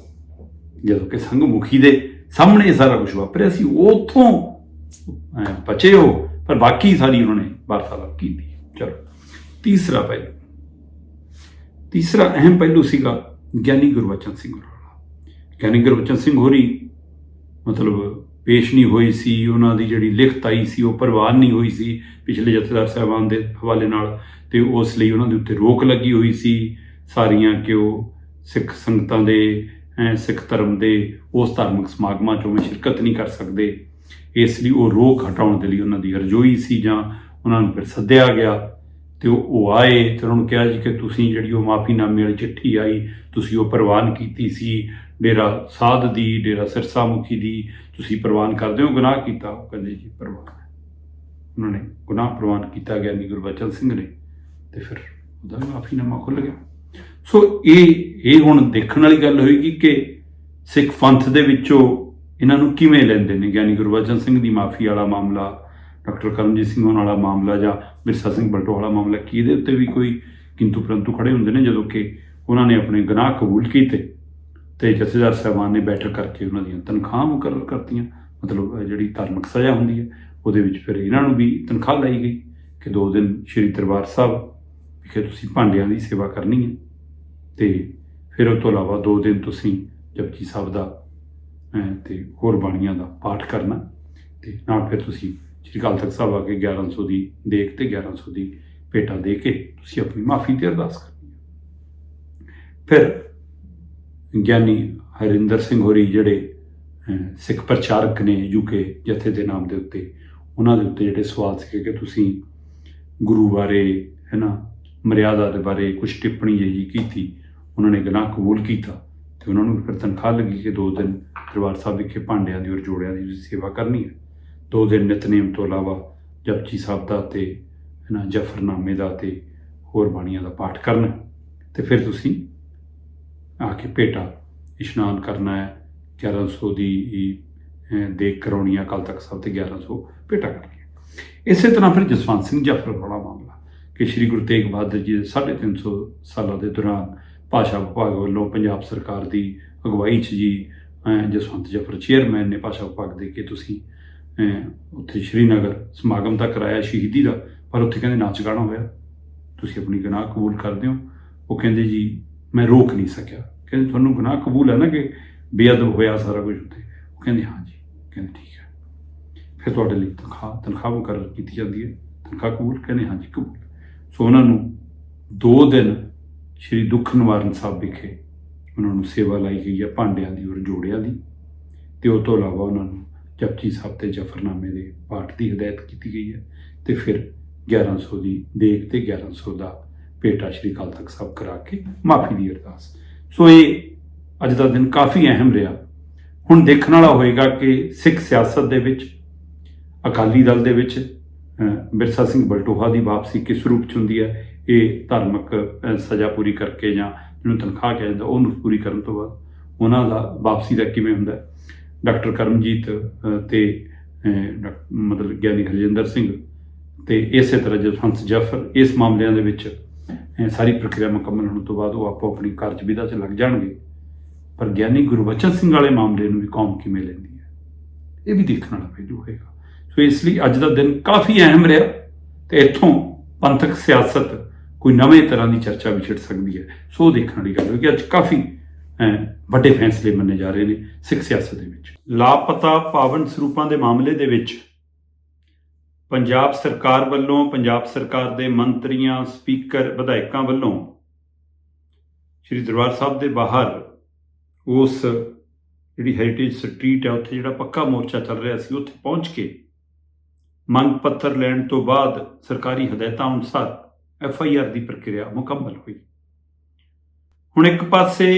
ਜਦੋਂ ਕਿ ਸੰਘ ਮੁਖੀ ਦੇ ਸਾਹਮਣੇ ਸਾਰਾ ਕੁਝ ਵਾਪਰਿਆ ਸੀ, ਉਥੋਂ ਬਚੇ ਹੋ ਪਰ ਬਾਕੀ ਸਾਰੀ ਉਹਨਾਂ ਨੇ ਵਾਰਤਾਲਾਪ ਕੀਤੀ। ਚਲੋ, ਤੀਸਰਾ ਪਹਿਲੂ। ਤੀਸਰਾ ਅਹਿਮ ਪਹਿਲੂ ਸੀਗਾ ਗਿਆਨੀ ਗੁਰਬਚਨ ਸਿੰਘ ਹੋਰਾਂ ਗਿਆਨੀ ਗੁਰਬਚਨ ਸਿੰਘ ਹੋਰੀ ਮਤਲਬ ਪੇਸ਼ ਨਹੀਂ ਹੋਈ ਸੀ, ਉਹਨਾਂ ਦੀ ਜਿਹੜੀ ਲਿਖਤ ਆਈ ਸੀ, ਉਹ ਪ੍ਰਵਾਨ ਨਹੀਂ ਹੋਈ ਸੀ ਪਿਛਲੇ ਜਥੇਦਾਰ ਸਾਹਿਬਾਨ ਦੇ ਹਵਾਲੇ ਨਾਲ, ਤੇ ਉਸ ਲਈ ਉਹਨਾਂ ਦੇ ਉੱਤੇ ਰੋਕ ਲੱਗੀ ਹੋਈ ਸੀ ਸਾਰੀਆਂ ਕਿ ਉਹ ਸਿੱਖ ਸੰਗਤਾਂ ਦੇ ਸਿੱਖ ਧਰਮ ਦੇ, ਉਸ ਧਾਰਮਿਕ ਸਮਾਗਮਾਂ 'ਚੋਂ ਵੀ ਸ਼ਿਰਕਤ ਨਹੀਂ ਕਰ ਸਕਦੇ। ਇਸ ਲਈ ਉਹ ਰੋਕ ਹਟਾਉਣ ਦੇ ਲਈ ਉਹਨਾਂ ਦੀ ਅਰਜ਼ੋਈ ਸੀ ਜਾਂ ਉਹਨਾਂ ਨੂੰ ਫਿਰ ਸੱਦਿਆ ਗਿਆ ਤੇ ਉਹ ਉਹ ਆਏ ਤੇ ਉਹਨਾਂ ਨੂੰ ਕਿਹਾ ਜੀ ਕਿ ਤੁਸੀਂ ਜਿਹੜੀ ਉਹ ਮਾਫੀਨਾਮੇ ਵਾਲੀ ਚਿੱਠੀ ਆਈ, ਤੁਸੀਂ ਉਹ ਪ੍ਰਵਾਨ ਕੀਤੀ ਸੀ। ਡੇਰਾ ਸਾਧ ਦੀ, ਡੇਰਾ ਸਿਰਸਾ ਮੁਖੀ ਦੀ, ਤੁਸੀਂ ਪ੍ਰਵਾਨ ਕਰਦੇ ਹੋ, ਗੁਨਾਹ ਕੀਤਾ। ਉਹ ਕਹਿੰਦੇ ਜੀ ਪ੍ਰਵਾਨ ਉਹਨਾਂ ਨੇ ਗੁਨਾਹ ਪ੍ਰਵਾਨ ਕੀਤਾ ਗਿਆ ਗਿਆਨੀ ਗੁਰਬਚਨ ਸਿੰਘ ਨੇ ਤੇ ਫਿਰ ਉਹਦਾ ਵੀ ਮਾਫੀਨਾਮਾ ਖੁੱਲ ਗਿਆ। ਸੋ ਇਹ ਇਹ ਹੁਣ ਦੇਖਣ ਵਾਲੀ ਗੱਲ ਹੋਏਗੀ ਕਿ ਸਿੱਖ ਪੰਥ ਦੇ ਵਿੱਚੋਂ ਇਹਨਾਂ ਨੂੰ ਕਿਵੇਂ ਲੈਂਦੇ ਨੇ? ਗਿਆਨੀ ਗੁਰਬਚਨ ਸਿੰਘ ਦੀ ਮਾਫੀ ਵਾਲਾ ਮਾਮਲਾ, ਡਾਕਟਰ ਕਰਮਜੀਤ ਸਿੰਘ ਹੋਣ ਵਾਲਾ ਮਾਮਲਾ ਜਾਂ ਮਿਰਸਾ ਸਿੰਘ ਬਲਟੋ ਵਾਲਾ ਮਾਮਲਾ, ਕੀ ਇਹਦੇ ਉੱਤੇ ਵੀ ਕੋਈ ਕਿੰਤੂ ਪਰੰਤੂ ਖੜੇ ਹੁੰਦੇ ਨੇ ਜਦੋਂ ਕਿ ਉਹਨਾਂ ਨੇ ਆਪਣੇ ਗੁਨਾਹ ਕਬੂਲ ਕੀਤੇ ਤੇ ਜਥੇਦਾਰ ਸਾਹਿਬਾਨ ਨੇ ਬੈਠਕ ਕਰਕੇ ਉਹਨਾਂ ਦੀਆਂ ਤਨਖਾਹਾਂ ਮੁਕਰਰ ਕਰਤੀਆਂ? ਮਤਲਬ ਜਿਹੜੀ ਧਾਰਮਿਕ ਸਜ਼ਾ ਹੁੰਦੀ ਹੈ, ਉਹਦੇ ਵਿੱਚ ਫਿਰ ਇਹਨਾਂ ਨੂੰ ਵੀ ਤਨਖਾਹ ਲਾਈ ਗਈ ਕਿ ਦੋ ਦਿਨ ਸ਼੍ਰੀ ਦਰਬਾਰ ਸਾਹਿਬ ਵਿਖੇ ਤੁਸੀਂ ਭਾਂਡਿਆਂ ਦੀ ਸੇਵਾ ਕਰਨੀ ਹੈ। ਤੇ ਫਿਰ ਉਹ ਤੋਂ ਇਲਾਵਾ ਦੋ ਦਿਨ ਤੁਸੀਂ ਜਪਜੀ ਸਾਹਿਬ ਦਾ ਅਹ, ਤੇ ਹੋਰ ਬਾਣੀਆਂ ਦਾ ਪਾਠ ਕਰਨਾ। ਤੇ ਨਾਲ ਫਿਰ ਤੁਸੀਂ ਸ਼੍ਰੀ ਅਕਾਲ ਤਖਤ ਸਾਹਿਬ ਆ ਕੇ 1100 ਦੀ ਦੇਖ ਤੇ 1100 ਦੀ ਭੇਟਾ ਦੇ ਕੇ ਤੁਸੀਂ ਆਪਣੀ ਮਾਫੀ ਤੇ ਅਰਦਾਸ ਕਰਨੀ ਹੈ। ਫਿਰ ਗਿਆਨੀ ਹਰਿੰਦਰ ਸਿੰਘ ਹੋਰੀ ਜਿਹੜੇ ਸਿੱਖ ਪ੍ਰਚਾਰਕ ਨੇ ਯੂਕੇ ਜਥੇ ਦੇ ਨਾਮ ਦੇ ਉੱਤੇ ਉਹਨਾਂ ਦੇ ਉੱਤੇ ਜਿਹੜੇ ਸਵਾਲ ਸੀਗੇ ਕਿ ਤੁਸੀਂ ਗੁਰੂ ਬਾਰੇ ਹੈ ਨਾ ਮਰਿਆਦਾ ਦੇ ਬਾਰੇ ਕੁਝ ਟਿੱਪਣੀ ਜਿਹੀ ਕੀਤੀ ਉਹਨਾਂ ਨੇ ਗੁਨਾਹ ਕਬੂਲ ਕੀਤਾ ਤੇ ਉਹਨਾਂ ਨੂੰ ਫਿਰ ਤਨਖਾਹ ਲੱਗੀ ਕਿ ਦੋ ਦਿਨ ਦਰਬਾਰ ਸਾਹਿਬ ਵਿਖੇ ਭਾਂਡਿਆਂ ਦੀ ਔਰ ਜੋੜਿਆਂ ਦੀ ਸੇਵਾ ਕਰਨੀ ਹੈ। ਦੋ ਦਿਨ ਨਿਤਨੇਮ ਤੋਂ ਇਲਾਵਾ ਜਪਜੀ ਸਾਹਿਬ ਦਾ ਤੇ ਹੈ ਨਾ ਜਫਰਨਾਮੇ ਦਾ ਤੇ ਹੋਰ ਬਾਣੀਆਂ ਦਾ ਪਾਠ ਕਰਨਾ। ਹੈ ਤੇ ਫਿਰ ਤੁਸੀਂ ਆ ਕੇ ਭੇਟਾ ਇਸ਼ਨਾਨ ਕਰਨਾ ਹੈ 1100 ਦੀ ਦੇਖ ਕਰਾਉਣੀ ਹੈ, ਅਕਾਲ ਤਖਤ ਸਾਹਿਬ ਤੇ 1100 ਭੇਟਾ ਕਰਨੀ ਹੈ। ਇਸੇ ਤਰ੍ਹਾਂ ਫਿਰ ਜਸਵੰਤ ਸਿੰਘ ਜਫ਼ਰ ਵਾਲਾ ਮਾਮਲਾ ਕਿ ਸ੍ਰੀ ਗੁਰੂ ਤੇਗ ਬਹਾਦਰ ਜੀ ਦੇ 350 ਸਾਲਾਂ ਦੇ ਦੌਰਾਨ ਭਾਸ਼ਾ ਵਿਭਾਗ ਵੱਲੋਂ ਪੰਜਾਬ ਸਰਕਾਰ ਦੀ ਅਗਵਾਈ 'ਚ ਜੀ ਜਸਵੰਤ ਜਫਰ ਚੇਅਰਮੈਨ ਨੇ ਭਾਸ਼ਾ ਵਿਭਾਗ ਦੇ ਕੇ ਤੁਸੀਂ ਉੱਥੇ ਸ਼੍ਰੀਨਗਰ ਸਮਾਗਮ ਤਾਂ ਕਰਾਇਆ ਸ਼ਹੀਦੀ ਦਾ, ਪਰ ਉੱਥੇ ਕਹਿੰਦੇ ਨਾਚ ਗਾਣਾ ਹੋਇਆ। ਤੁਸੀਂ ਆਪਣੀ ਗੁਨਾਹ ਕਬੂਲ ਕਰਦੇ ਹੋ। ਉਹ ਕਹਿੰਦੇ ਜੀ, ਮੈਂ ਰੋਕ ਨਹੀਂ ਸਕਿਆ। ਕਹਿੰਦੇ ਤੁਹਾਨੂੰ ਗੁਨਾਹ ਕਬੂਲ ਹੈ ਨਾ ਕਿ ਬੇਅਦਬ ਹੋਇਆ ਸਾਰਾ ਕੁਝ ਉੱਥੇ। ਉਹ ਕਹਿੰਦੇ, ਹਾਂ ਜੀ। ਕਹਿੰਦੇ, ਠੀਕ ਹੈ। ਫਿਰ ਤੁਹਾਡੇ ਲਈ ਤਨਖਾਹ ਤਨਖਾਹ ਮੁਕਰਰ ਕੀਤੀ ਜਾਂਦੀ ਹੈ। ਤਨਖਾਹ ਕਬੂਲ? ਕਹਿੰਦੇ, ਹਾਂ ਜੀ, ਕਬੂਲ। ਸੋ ਉਹਨਾਂ ਨੂੰ 2 ਦਿਨ ਸ਼੍ਰੀ ਦੁੱਖ ਨਿਵਾਰਨ ਸਾਹਿਬ ਵਿਖੇ ਉਹਨਾਂ ਨੂੰ ਸੇਵਾ ਲਾਈ ਗਈ ਹੈ ਭਾਂਡਿਆਂ ਦੀ ਔਰ ਜੋੜਿਆਂ ਦੀ ਤੇ ਉਹ ਤੋਂ ਇਲਾਵਾ ਉਹਨਾਂ ਨੂੰ ਜਪਜੀ ਸਾਹਿਬ ਤੇ ਜਫਰਨਾਮੇ ਦੇ ਪਾਠ ਦੀ ਹਦਾਇਤ ਕੀਤੀ ਗਈ ਹੈ ਤੇ ਫਿਰ 1100 ਦੀ ਦੇਖ ਤੇ 1100 ਦਾ ਭੇਟਾ ਸ਼੍ਰੀ ਅਕਾਲ ਤਖਤ ਸਾਹਿਬ ਕਰਾ ਕੇ ਮਾਫੀ ਦੀ ਅਰਦਾਸ। ਸੋ ਇਹ ਅੱਜ ਦਾ ਦਿਨ ਕਾਫੀ ਅਹਿਮ ਰਿਹਾ। ਹੁਣ ਦੇਖਣ ਵਾਲਾ ਹੋਏਗਾ ਕਿ ਸਿੱਖ ਸਿਆਸਤ ਦੇ ਵਿੱਚ, ਅਕਾਲੀ ਦਲ ਦੇ ਵਿੱਚ ਬਿਰਸਾ ਸਿੰਘ ਬਲਟੋਹਾ ਦੀ ਵਾਪਸੀ ਕਿਸ ਰੂਪ ਚ ਹੁੰਦੀ ਹੈ ਇਹ ਧਾਰਮਿਕ ਸਜ਼ਾ ਪੂਰੀ ਕਰਕੇ ਜਾਂ ਜਿਹਨੂੰ ਤਨਖਾਹ ਕਿਹਾ ਜਾਂਦਾ ਉਹਨੂੰ ਪੂਰੀ ਕਰਨ ਤੋਂ ਬਾਅਦ ਉਹਨਾਂ ਦਾ ਵਾਪਸੀ ਦਾ ਕਿਵੇਂ ਹੁੰਦਾ? ਡਾਕਟਰ ਕਰਮਜੀਤ ਅਹ, ਤੇ ਡਾਕ- ਮਤਲਬ ਗਿਆਨੀ ਹਰਜਿੰਦਰ ਸਿੰਘ ਤੇ ਇਸੇ ਤਰ੍ਹਾਂ ਜਸਵੰਤ ਜਾਫਰ ਇਸ ਮਾਮਲਿਆਂ ਦੇ ਵਿੱਚ ਸਾਰੀ ਪ੍ਰਕਿਰਿਆ ਮੁਕੰਮਲ ਹੋਣ ਤੋਂ ਬਾਅਦ ਉਹ ਆਪੋ ਆਪਣੀ ਕਾਰਜ ਵਿਧਾ 'ਚ ਲੱਗ ਜਾਣਗੇ। ਪਰ ਗਿਆਨੀ ਗੁਰਬਚਨ ਸਿੰਘ ਵਾਲੇ ਮਾਮਲੇ ਨੂੰ ਵੀ ਕੌਮ ਕਿਵੇਂ ਲੈਂਦੀ ਹੈ? ਇਹ ਵੀ ਦੇਖਣ ਵਾਲਾ ਪਹਿਲੂ ਹੋਏਗਾ। ਸੋ ਇਸ ਲਈ ਅੱਜ ਦਾ ਦਿਨ ਕਾਫੀ ਅਹਿਮ ਰਿਹਾ ਤੇ ਇੱਥੋਂ ਪੰਥਕ ਸਿਆਸਤ ਕੋਈ ਨਵੇਂ ਤਰ੍ਹਾਂ ਦੀ ਚਰਚਾ ਵਿਛੜ ਸਕਦੀ ਹੈ। ਸੋ ਦੇਖਣ ਵਾਲੀ ਗੱਲ ਹੈ ਕਿ ਅੱਜ ਕਾਫੀ ਵੱਡੇ ਫੈਸਲੇ ਮੰਨੇ ਜਾ ਰਹੇ ਨੇ ਸਿੱਖ ਸਿਆਸਤ ਦੇ ਵਿੱਚ। ਲਾਪਤਾ ਪਾਵਨ ਸਰੂਪਾਂ ਦੇ ਮਾਮਲੇ ਦੇ ਵਿੱਚ ਪੰਜਾਬ ਸਰਕਾਰ ਵੱਲੋਂ, ਪੰਜਾਬ ਸਰਕਾਰ ਦੇ ਮੰਤਰੀਆਂ, ਸਪੀਕਰ, ਵਿਧਾਇਕਾਂ ਵੱਲੋਂ ਸ੍ਰੀ ਦਰਬਾਰ ਸਾਹਿਬ ਦੇ ਬਾਹਰ ਉਸ ਜਿਹੜੀ ਹੈਰੀਟੇਜ ਸਟਰੀਟ ਹੈ, ਉੱਥੇ ਜਿਹੜਾ ਪੱਕਾ ਮੋਰਚਾ ਚੱਲ ਰਿਹਾ ਸੀ, ਉੱਥੇ ਪਹੁੰਚ ਕੇ ਮੰਗ ਪੱਤਰ ਲੈਣ ਤੋਂ ਬਾਅਦ ਸਰਕਾਰੀ ਹਦਾਇਤਾਂ ਅਨੁਸਾਰ ਐਫ ਆਈ ਆਰ ਦੀ ਪ੍ਰਕਿਰਿਆ ਮੁਕੰਮਲ ਹੋਈ। ਹੁਣ ਇੱਕ ਪਾਸੇ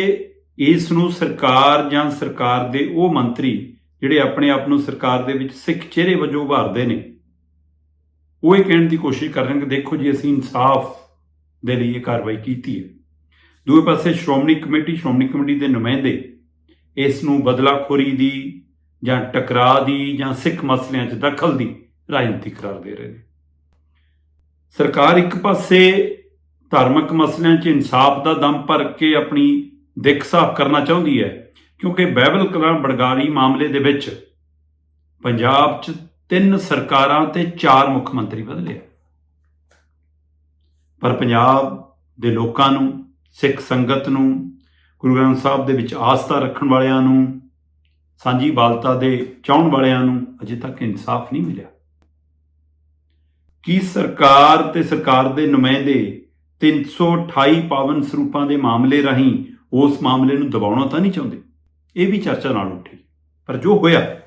ਇਸ ਨੂੰ ਸਰਕਾਰ ਜਾਂ ਸਰਕਾਰ ਦੇ ਉਹ ਮੰਤਰੀ ਜਿਹੜੇ ਆਪਣੇ ਆਪ ਨੂੰ ਸਰਕਾਰ ਦੇ ਵਿੱਚ ਸਿੱਖ ਚਿਹਰੇ ਵਜੋਂ ਉਭਾਰਦੇ ਨੇ, ਉਹ ਇਹ ਕਹਿਣ ਦੀ ਕੋਸ਼ਿਸ਼ ਕਰ ਰਹੇ ਨੇ ਕਿ ਦੇਖੋ ਜੀ ਅਸੀਂ ਇਨਸਾਫ ਦੇ ਲਈ ਇਹ ਕਾਰਵਾਈ ਕੀਤੀ ਹੈ। ਦੂਏ ਪਾਸੇ ਸ਼੍ਰੋਮਣੀ ਕਮੇਟੀ ਸ਼੍ਰੋਮਣੀ ਕਮੇਟੀ ਦੇ ਨੁਮਾਇੰਦੇ ਇਸ ਨੂੰ ਬਦਲਾਖੋਰੀ ਦੀ ਜਾਂ ਟਕਰਾਅ ਦੀ ਜਾਂ ਸਿੱਖ ਮਸਲਿਆਂ 'ਚ ਦਖਲ ਦੀ ਰਾਜਨੀਤੀ ਕਰਾਰ ਦੇ ਰਹੇ ਨੇ। ਸਰਕਾਰ ਇੱਕ ਪਾਸੇ ਧਾਰਮਿਕ ਮਸਲਿਆਂ 'ਚ ਇਨਸਾਫ ਦਾ ਦਮ ਭਰ ਕੇ ਆਪਣੀ ਦਿੱਖ ਸਾਫ਼ ਕਰਨਾ ਚਾਹੁੰਦੀ ਹੈ, ਕਿਉਂਕਿ ਬਾਈਬਲ ਕਲਾਂ ਬੜਗਾਰੀ ਮਾਮਲੇ ਦੇ ਵਿੱਚ ਪੰਜਾਬ 'ਚ ਤਿੰਨ ਸਰਕਾਰਾਂ ਤੇ ਚਾਰ ਮੁੱਖ ਮੰਤਰੀ ਬਦਲੇ ਪਰ ਪੰਜਾਬ ਦੇ ਲੋਕਾਂ ਨੂੰ, ਸਿੱਖ ਸੰਗਤ ਨੂੰ, ਗੁਰੂ ਗ੍ਰੰਥ ਸਾਹਿਬ ਦੇ ਵਿੱਚ ਆਸਥਾ ਰੱਖਣ ਵਾਲਿਆਂ ਨੂੰ, ਸਾਂਝੀ ਬਾਲਤਾ ਦੇ ਚਾਹਣ ਵਾਲਿਆਂ ਨੂੰ ਅਜੇ ਤੱਕ ਇਨਸਾਫ ਨਹੀਂ ਮਿਲਿਆ। ਕੀ ਸਰਕਾਰ ਤੇ ਸਰਕਾਰ ਦੇ ਨੁਮਾਇੰਦੇ 328 ਪਾਵਨ ਸਰੂਪਾਂ ਦੇ ਮਾਮਲੇ ਰਾਹੀਂ ਉਸ ਮਾਮਲੇ ਨੂੰ ਦਬਾਉਣਾ ਤਾਂ ਨਹੀਂ ਚਾਹੁੰਦੇ? ਇਹ ਵੀ ਚਰਚਾ ਨਾਲ ਉੱਠੀ। ਪਰ ਜੋ ਹੋਇਆ,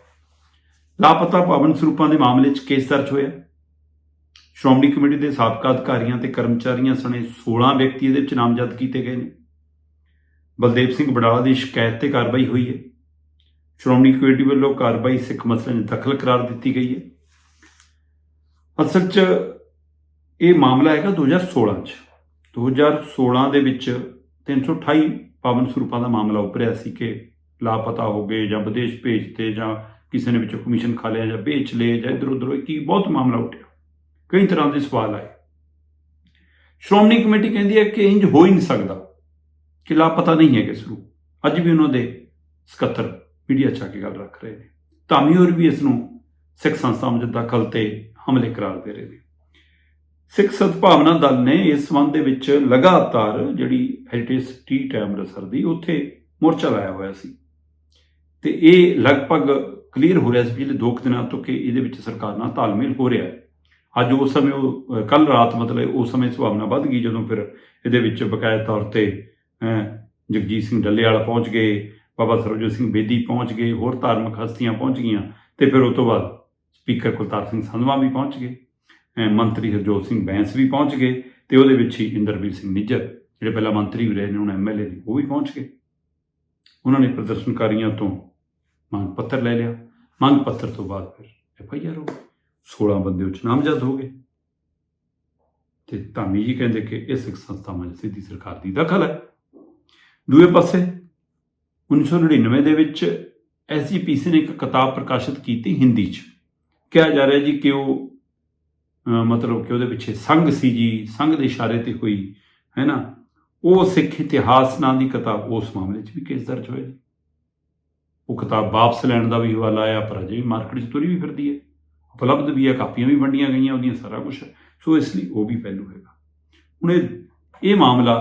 ਲਾਪਤਾ ਪਾਵਨ ਸਰੂਪਾਂ ਦੇ ਮਾਮਲੇ 'ਚ ਕੇਸ ਦਰਜ ਹੋਇਆ। ਸ਼੍ਰੋਮਣੀ ਕਮੇਟੀ ਦੇ ਸਾਬਕਾ ਅਧਿਕਾਰੀਆਂ ਤੇ ਕਰਮਚਾਰੀਆਂ ਸਣੇ 16 ਵਿਅਕਤੀ ਇਹਦੇ ਵਿੱਚ ਨਾਮਜ਼ਦ ਕੀਤੇ ਗਏ ਨੇ। ਬਲਦੇਵ ਸਿੰਘ ਬਡਾਲਾ ਦੀ ਸ਼ਿਕਾਇਤ ਤੇ ਕਾਰਵਾਈ ਹੋਈ ਹੈ। ਸ਼੍ਰੋਮਣੀ ਕਮੇਟੀ ਵੱਲੋਂ ਕਾਰਵਾਈ ਸਿੱਖ ਮਸਲੇ 'ਚ ਦਖਲ ਕਰਾਰ ਦਿੱਤੀ ਗਈ ਹੈ। ਅਸਲ 'ਚ ਇਹ ਮਾਮਲਾ ਹੈਗਾ 2016 'ਚ। 2016 ਦੇ ਵਿੱਚ 328 ਪਾਵਨ ਸਰੂਪਾਂ ਦਾ ਮਾਮਲਾ ਉੱਭਰਿਆ ਸੀ ਕਿ ਲਾਪਤਾ ਹੋ ਗਏ ਜਾਂ ਵਿਦੇਸ਼ ਭੇਜਤੇ ਜਾਂ ਕਿਸੇ ਨੇ ਵਿੱਚੋਂ ਕਮਿਸ਼ਨ ਖਾ ਲਿਆ ਜਾਂ ਵੇਚ ਲਏ ਜਾਂ ਇਧਰ ਉਧਰ ਕੀ ਬਹੁਤ ਮਾਮਲਾ ਉੱਠਿਆ। ਕਈ ਤਰ੍ਹਾਂ ਦੇ ਸਵਾਲ ਆਏ। ਸ਼੍ਰੋਮਣੀ ਕਮੇਟੀ ਕਹਿੰਦੀ ਹੈ ਕਿ ਇੰਜ ਹੋ ਹੀ ਨਹੀਂ ਸਕਦਾ ਕਿ ਲਾਪਤਾ ਨਹੀਂ ਹੈ ਕਿਸ ਨੂੰ ਅੱਜ ਵੀ ਉਹਨਾਂ ਦੇ ਸਕੱਤਰ ਮੀਡੀਆ ਚ ਕੇ ਗੱਲ ਰੱਖ ਰਹੇ ਨੇ। ਧਾਮੀ ਹੋਰ ਵੀ ਇਸ ਨੂੰ ਸਿੱਖ ਸੰਸਥਾਵਾਂ ਵਿੱਚ ਦਖਲ ਤੇ ਹਮਲੇ ਕਰਾਰ ਦੇ ਰਹੇ ਨੇ। ਸਿੱਖ ਸਦਭਾਵਨਾ ਦਲ ਨੇ ਇਸ ਸੰਬੰਧ ਦੇ ਵਿੱਚ ਲਗਾਤਾਰ ਜਿਹੜੀ ਹੈਰੀਟੇਜ ਸਟਰੀਟ ਹੈ ਅੰਮ੍ਰਿਤਸਰ ਦੀ, ਉੱਥੇ ਮੋਰਚਾ ਲਾਇਆ ਹੋਇਆ ਸੀ। ਤੇ ਇਹ ਲਗਭਗ ਕਲੀਅਰ ਹੋ ਰਿਹਾ ਸੀ ਪਿਛਲੇ ਦੋ ਕੁ ਦਿਨਾਂ ਤੋਂ ਕਿ ਇਹਦੇ ਵਿੱਚ ਸਰਕਾਰ ਨਾਲ ਤਾਲਮੇਲ ਹੋ ਰਿਹਾ ਹੈ। ਅੱਜ ਉਸ ਸਮੇਂ ਉਹ ਕੱਲ ਰਾਤ ਮਤਲਬ ਉਸ ਸਮੇਂ ਸੁਭਾਵਨਾ ਵੱਧ ਗਈ ਜਦੋਂ ਫਿਰ ਇਹਦੇ ਵਿੱਚ ਬਕਾਇਦਾ ਤੌਰ ਤੇ ਜਗਜੀਤ ਸਿੰਘ ਡੱਲੇਵਾਲਾ ਪਹੁੰਚ ਗਏ, ਬਾਬਾ ਸਰਵਜੋਤ ਸਿੰਘ ਬੇਦੀ ਪਹੁੰਚ ਗਏ, ਹੋਰ ਧਾਰਮਿਕ ਹਸਤੀਆਂ ਪਹੁੰਚ ਗਈਆਂ ਤੇ ਫਿਰ ਉਸ ਤੋਂ ਬਾਅਦ ਸਪੀਕਰ ਕੁਲਤਾਰ ਸਿੰਘ ਸੰਧਵਾ ਵੀ ਪਹੁੰਚ ਗਏ ਮੰਤਰੀ ਹਰਜੋਤ ਸਿੰਘ ਬੈਂਸ ਵੀ ਪਹੁੰਚ ਗਏ ਤੇ ਉਹਦੇ ਵਿੱਚ ਹੀ ਇੰਦਰਵੀਰ ਸਿੰਘ ਨਿੱਜਰ, ਜਿਹੜੇ ਪਹਿਲਾਂ ਮੰਤਰੀ ਵੀ ਰਹੇ ਨੇ, ਹੁਣ ਐਮਐਲਏ ਨੇ, ਉਹ ਵੀ ਪਹੁੰਚ ਗਏ। ਉਹਨਾਂ ਨੇ ਪ੍ਰਦਰਸ਼ਨਕਾਰੀਆਂ ਤੋਂ ਮੰਗ ਪੱਤਰ ਲੈ ਲਿਆ। ਮੰਗ ਪੱਤਰ ਤੋਂ ਬਾਅਦ ਫਿਰ ਐਫ ਆਈ ਆਰ ਹੋ ਗਈ। 16 ਬੰਦੇ ਉੱਚ ਨਾਮਜ਼ਦ ਹੋ ਗਏ। ਤੇ ਧਾਮੀ ਜੀ ਕਹਿੰਦੇ ਕਿ ਇਹ ਸਿੱਖ ਸੰਸਥਾਵਾਂ 'ਚ ਸਿੱਧੀ ਸਰਕਾਰ ਦੀ ਦਖਲ ਹੈ। ਦੂਏ ਪਾਸੇ 1999 ਦੇ ਵਿੱਚ ਐਸਜੀਪੀਸੀ ਨੇ ਇੱਕ ਕਿਤਾਬ ਪ੍ਰਕਾਸ਼ਿਤ ਕੀਤੀ ਹਿੰਦੀ 'ਚ। ਕਿਹਾ ਜਾ ਰਿਹਾ ਜੀ ਕਿ ਉਹ ਮਤਲਬ ਕਿ ਉਹਦੇ ਪਿੱਛੇ ਸੰਘ ਸੀ ਜੀ ਸੰਘ ਦੇ ਇਸ਼ਾਰੇ ਤੇ ਹੋਈ, ਹੈ ਨਾ? ਉਹ ਸਿੱਖ ਇਤਿਹਾਸ ਨਾਂ ਦੀ ਕਿਤਾਬ ਉਸ ਮਾਮਲੇ 'ਚ ਵੀ ਕੇਸ ਦਰਜ ਹੋਇਆ ਜੀ। ਉਹ ਕਿਤਾਬ ਵਾਪਸ ਲੈਣ ਦਾ ਵੀ ਹਵਾਲਾ ਆਇਆ, ਪਰ ਅਜੇ ਵੀ ਮਾਰਕੀਟ 'ਚ ਤੁਰੀ ਵੀ ਫਿਰਦੀ ਹੈ। ਉਪਲਬਧ ਵੀ ਆ ਕਾਪੀਆਂ ਵੀ ਵੰਡੀਆਂ ਗਈਆਂ ਉਹਦੀਆਂ ਸਾਰਾ ਕੁਝ ਸੋ ਇਸ ਲਈ ਉਹ ਵੀ ਪਹਿਲੂ ਹੈਗਾ। ਹੁਣ ਇਹ ਇਹ ਮਾਮਲਾ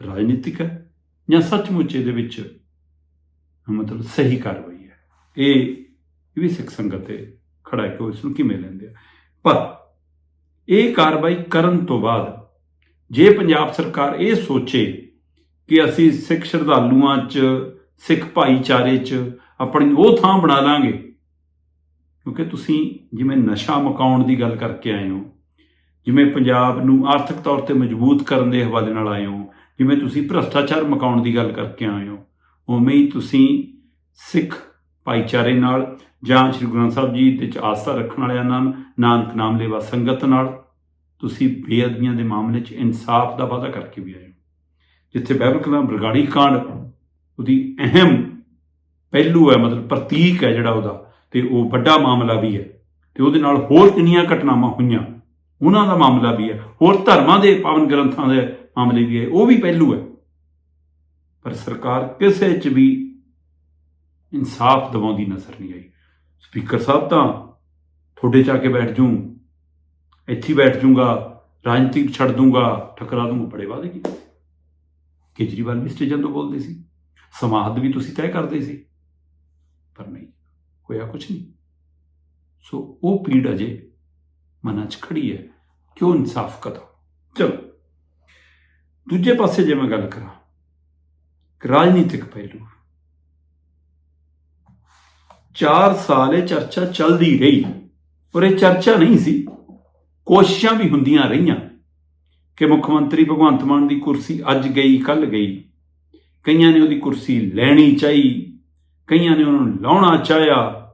ਰਾਜਨੀਤਿਕ ਹੈ ਜਾਂ ਸੱਚਮੁੱਚ ਇਹਦੇ ਵਿੱਚ ਮਤਲਬ ਸਹੀ ਕਾਰਵਾਈ ਹੈ? ਇਹ ਵੀ ਸਿੱਖ ਸੰਗਤ ਤੇ ਖੜਾ ਹੈ ਕਿ ਉਹ ਨੂੰ ਕਿਵੇਂ ਲੈਂਦੇ ਆ। ਪਰ ਇਹ ਕਾਰਵਾਈ ਕਰਨ ਤੋਂ ਬਾਅਦ ਜੇ ਪੰਜਾਬ ਸਰਕਾਰ ਇਹ ਸੋਚੇ ਕਿ ਅਸੀਂ ਸਿੱਖ ਸ਼ਰਧਾਲੂਆਂ 'ਚ, ਸਿੱਖ ਭਾਈਚਾਰੇ 'ਚ ਆਪਣੀ ਉਹ ਥਾਂ ਬਣਾ ਲਾਂਗੇ, ਕਿਉਂਕਿ ਤੁਸੀਂ ਜਿਵੇਂ ਨਸ਼ਾ ਮੁਕਾਉਣ ਦੀ ਗੱਲ ਕਰਕੇ ਆਏ ਹੋ, ਜਿਵੇਂ ਪੰਜਾਬ ਨੂੰ ਆਰਥਿਕ ਤੌਰ ਤੇ ਮਜ਼ਬੂਤ ਕਰਨ ਦੇ ਹਵਾਲੇ ਨਾਲ ਆਏ ਹੋ, ਜਿਵੇਂ ਤੁਸੀਂ ਭ੍ਰਸ਼ਟਾਚਾਰ ਮੁਕਾਉਣ ਦੀ ਗੱਲ ਕਰਕੇ ਆਏ ਹੋ, ਉਵੇਂ ਹੀ ਤੁਸੀਂ ਸਿੱਖ ਭਾਈਚਾਰੇ ਨਾਲ ਜਾਂ ਸ੍ਰੀ ਗੁਰੂ ਗ੍ਰੰਥ ਸਾਹਿਬ ਜੀ ਦੇ ਚ ਆਸਥਾ ਰੱਖਣ ਵਾਲਿਆਂ ਨਾਲ ਨਾਨਕ ਨਾਮ ਲੇਵਾ ਸੰਗਤ ਨਾਲ, ਤੁਸੀਂ ਬੇਅਦਬੀਆਂ ਦੇ ਮਾਮਲੇ 'ਚ ਇਨਸਾਫ ਦਾ ਵਾਅਦਾ ਕਰਕੇ ਵੀ ਆਏ ਹੋ। ਜਿੱਥੇ ਬਾਈਬਲ ਕਲਾਮ ਬਰਗਾੜੀ ਕਾਂਡ, ਉਹਦੀ ਅਹਿਮ ਪਹਿਲੂ ਹੈ, ਮਤਲਬ ਪ੍ਰਤੀਕ ਹੈ ਜਿਹੜਾ ਉਹਦਾ, ਤੇ ਉਹ ਵੱਡਾ ਮਾਮਲਾ ਵੀ ਹੈ। ਤੇ ਉਹਦੇ ਨਾਲ ਹੋਰ ਕਿੰਨੀਆਂ ਘਟਨਾਵਾਂ ਹੋਈਆਂ, ਉਹਨਾਂ ਦਾ ਮਾਮਲਾ ਵੀ ਹੈ। ਹੋਰ ਧਰਮਾਂ ਦੇ ਪਾਵਨ ਗ੍ਰੰਥਾਂ ਦੇ ਮਾਮਲੇ ਵੀ ਹੈ, ਉਹ ਵੀ ਪਹਿਲੂ ਹੈ। ਪਰ ਸਰਕਾਰ ਕਿਸੇ 'ਚ ਵੀ ਇਨਸਾਫ ਦਿਵਾਉਂਦੀ ਨਜ਼ਰ ਨਹੀਂ ਆਈ। ਸਪੀਕਰ ਸਾਹਿਬ ਤਾਂ ਤੁਹਾਡੇ ਚ ਆ ਕੇ ਬੈਠ ਜੂੰ। ਇੱਥੇ ਬੈਠ ਜੂੰਗਾ, ਰਾਜਨੀਤਿਕ ਛੱਡ ਦੂੰਗਾ, ਠਕਰਾ ਦੂੰਗਾ। ਬੜੇ ਵਾਅਦੇ ਕੀਤੇ। ਕੇਜਰੀਵਾਲ ਵੀ ਸਟੇਜਾਂ ਤੋਂ ਬੋਲਦੇ ਸੀ। ਸਮਾਦ ਵੀ ਤੁਸੀਂ ਤੈਅ ਕਰਦੇ ਸੀ। ਪਰ ਨਹੀਂ, ਹੋਇਆ ਕੁਝ ਨਹੀਂ। ਸੋ ਉਹ ਪੀੜ ਅਜੇ ਮਨਾਂ 'ਚ ਖੜੀ ਹੈ। ਕਿਉਂ ਇਨਸਾਫ ਕਦੋਂ? ਚਲੋ, ਦੂਜੇ ਪਾਸੇ ਜੇ ਮੈਂ ਗੱਲ ਕਰਾਂ ਰਾਜਨੀਤਿਕ ਪਹਿਲੂ। 4 ਸਾਲ ਇਹ ਚਰਚਾ ਚੱਲਦੀ ਰਹੀ ਔਰ ਇਹ ਚਰਚਾ ਨਹੀਂ ਸੀ। ਕੋਸ਼ਿਸ਼ਾਂ ਵੀ ਹੁੰਦੀਆਂ ਰਹੀਆਂ ਕਿ ਮੁੱਖ ਮੰਤਰੀ ਭਗਵੰਤ ਮਾਨ ਦੀ ਕੁਰਸੀ ਅੱਜ ਗਈ ਕੱਲ ਗਈ। ਕਈਆਂ ਨੇ ਉਹਦੀ ਕੁਰਸੀ ਲੈਣੀ ਚਾਹੀ, ਕਈਆਂ ਨੇ ਉਹਨੂੰ ਲਾਉਣਾ ਚਾਹਿਆ,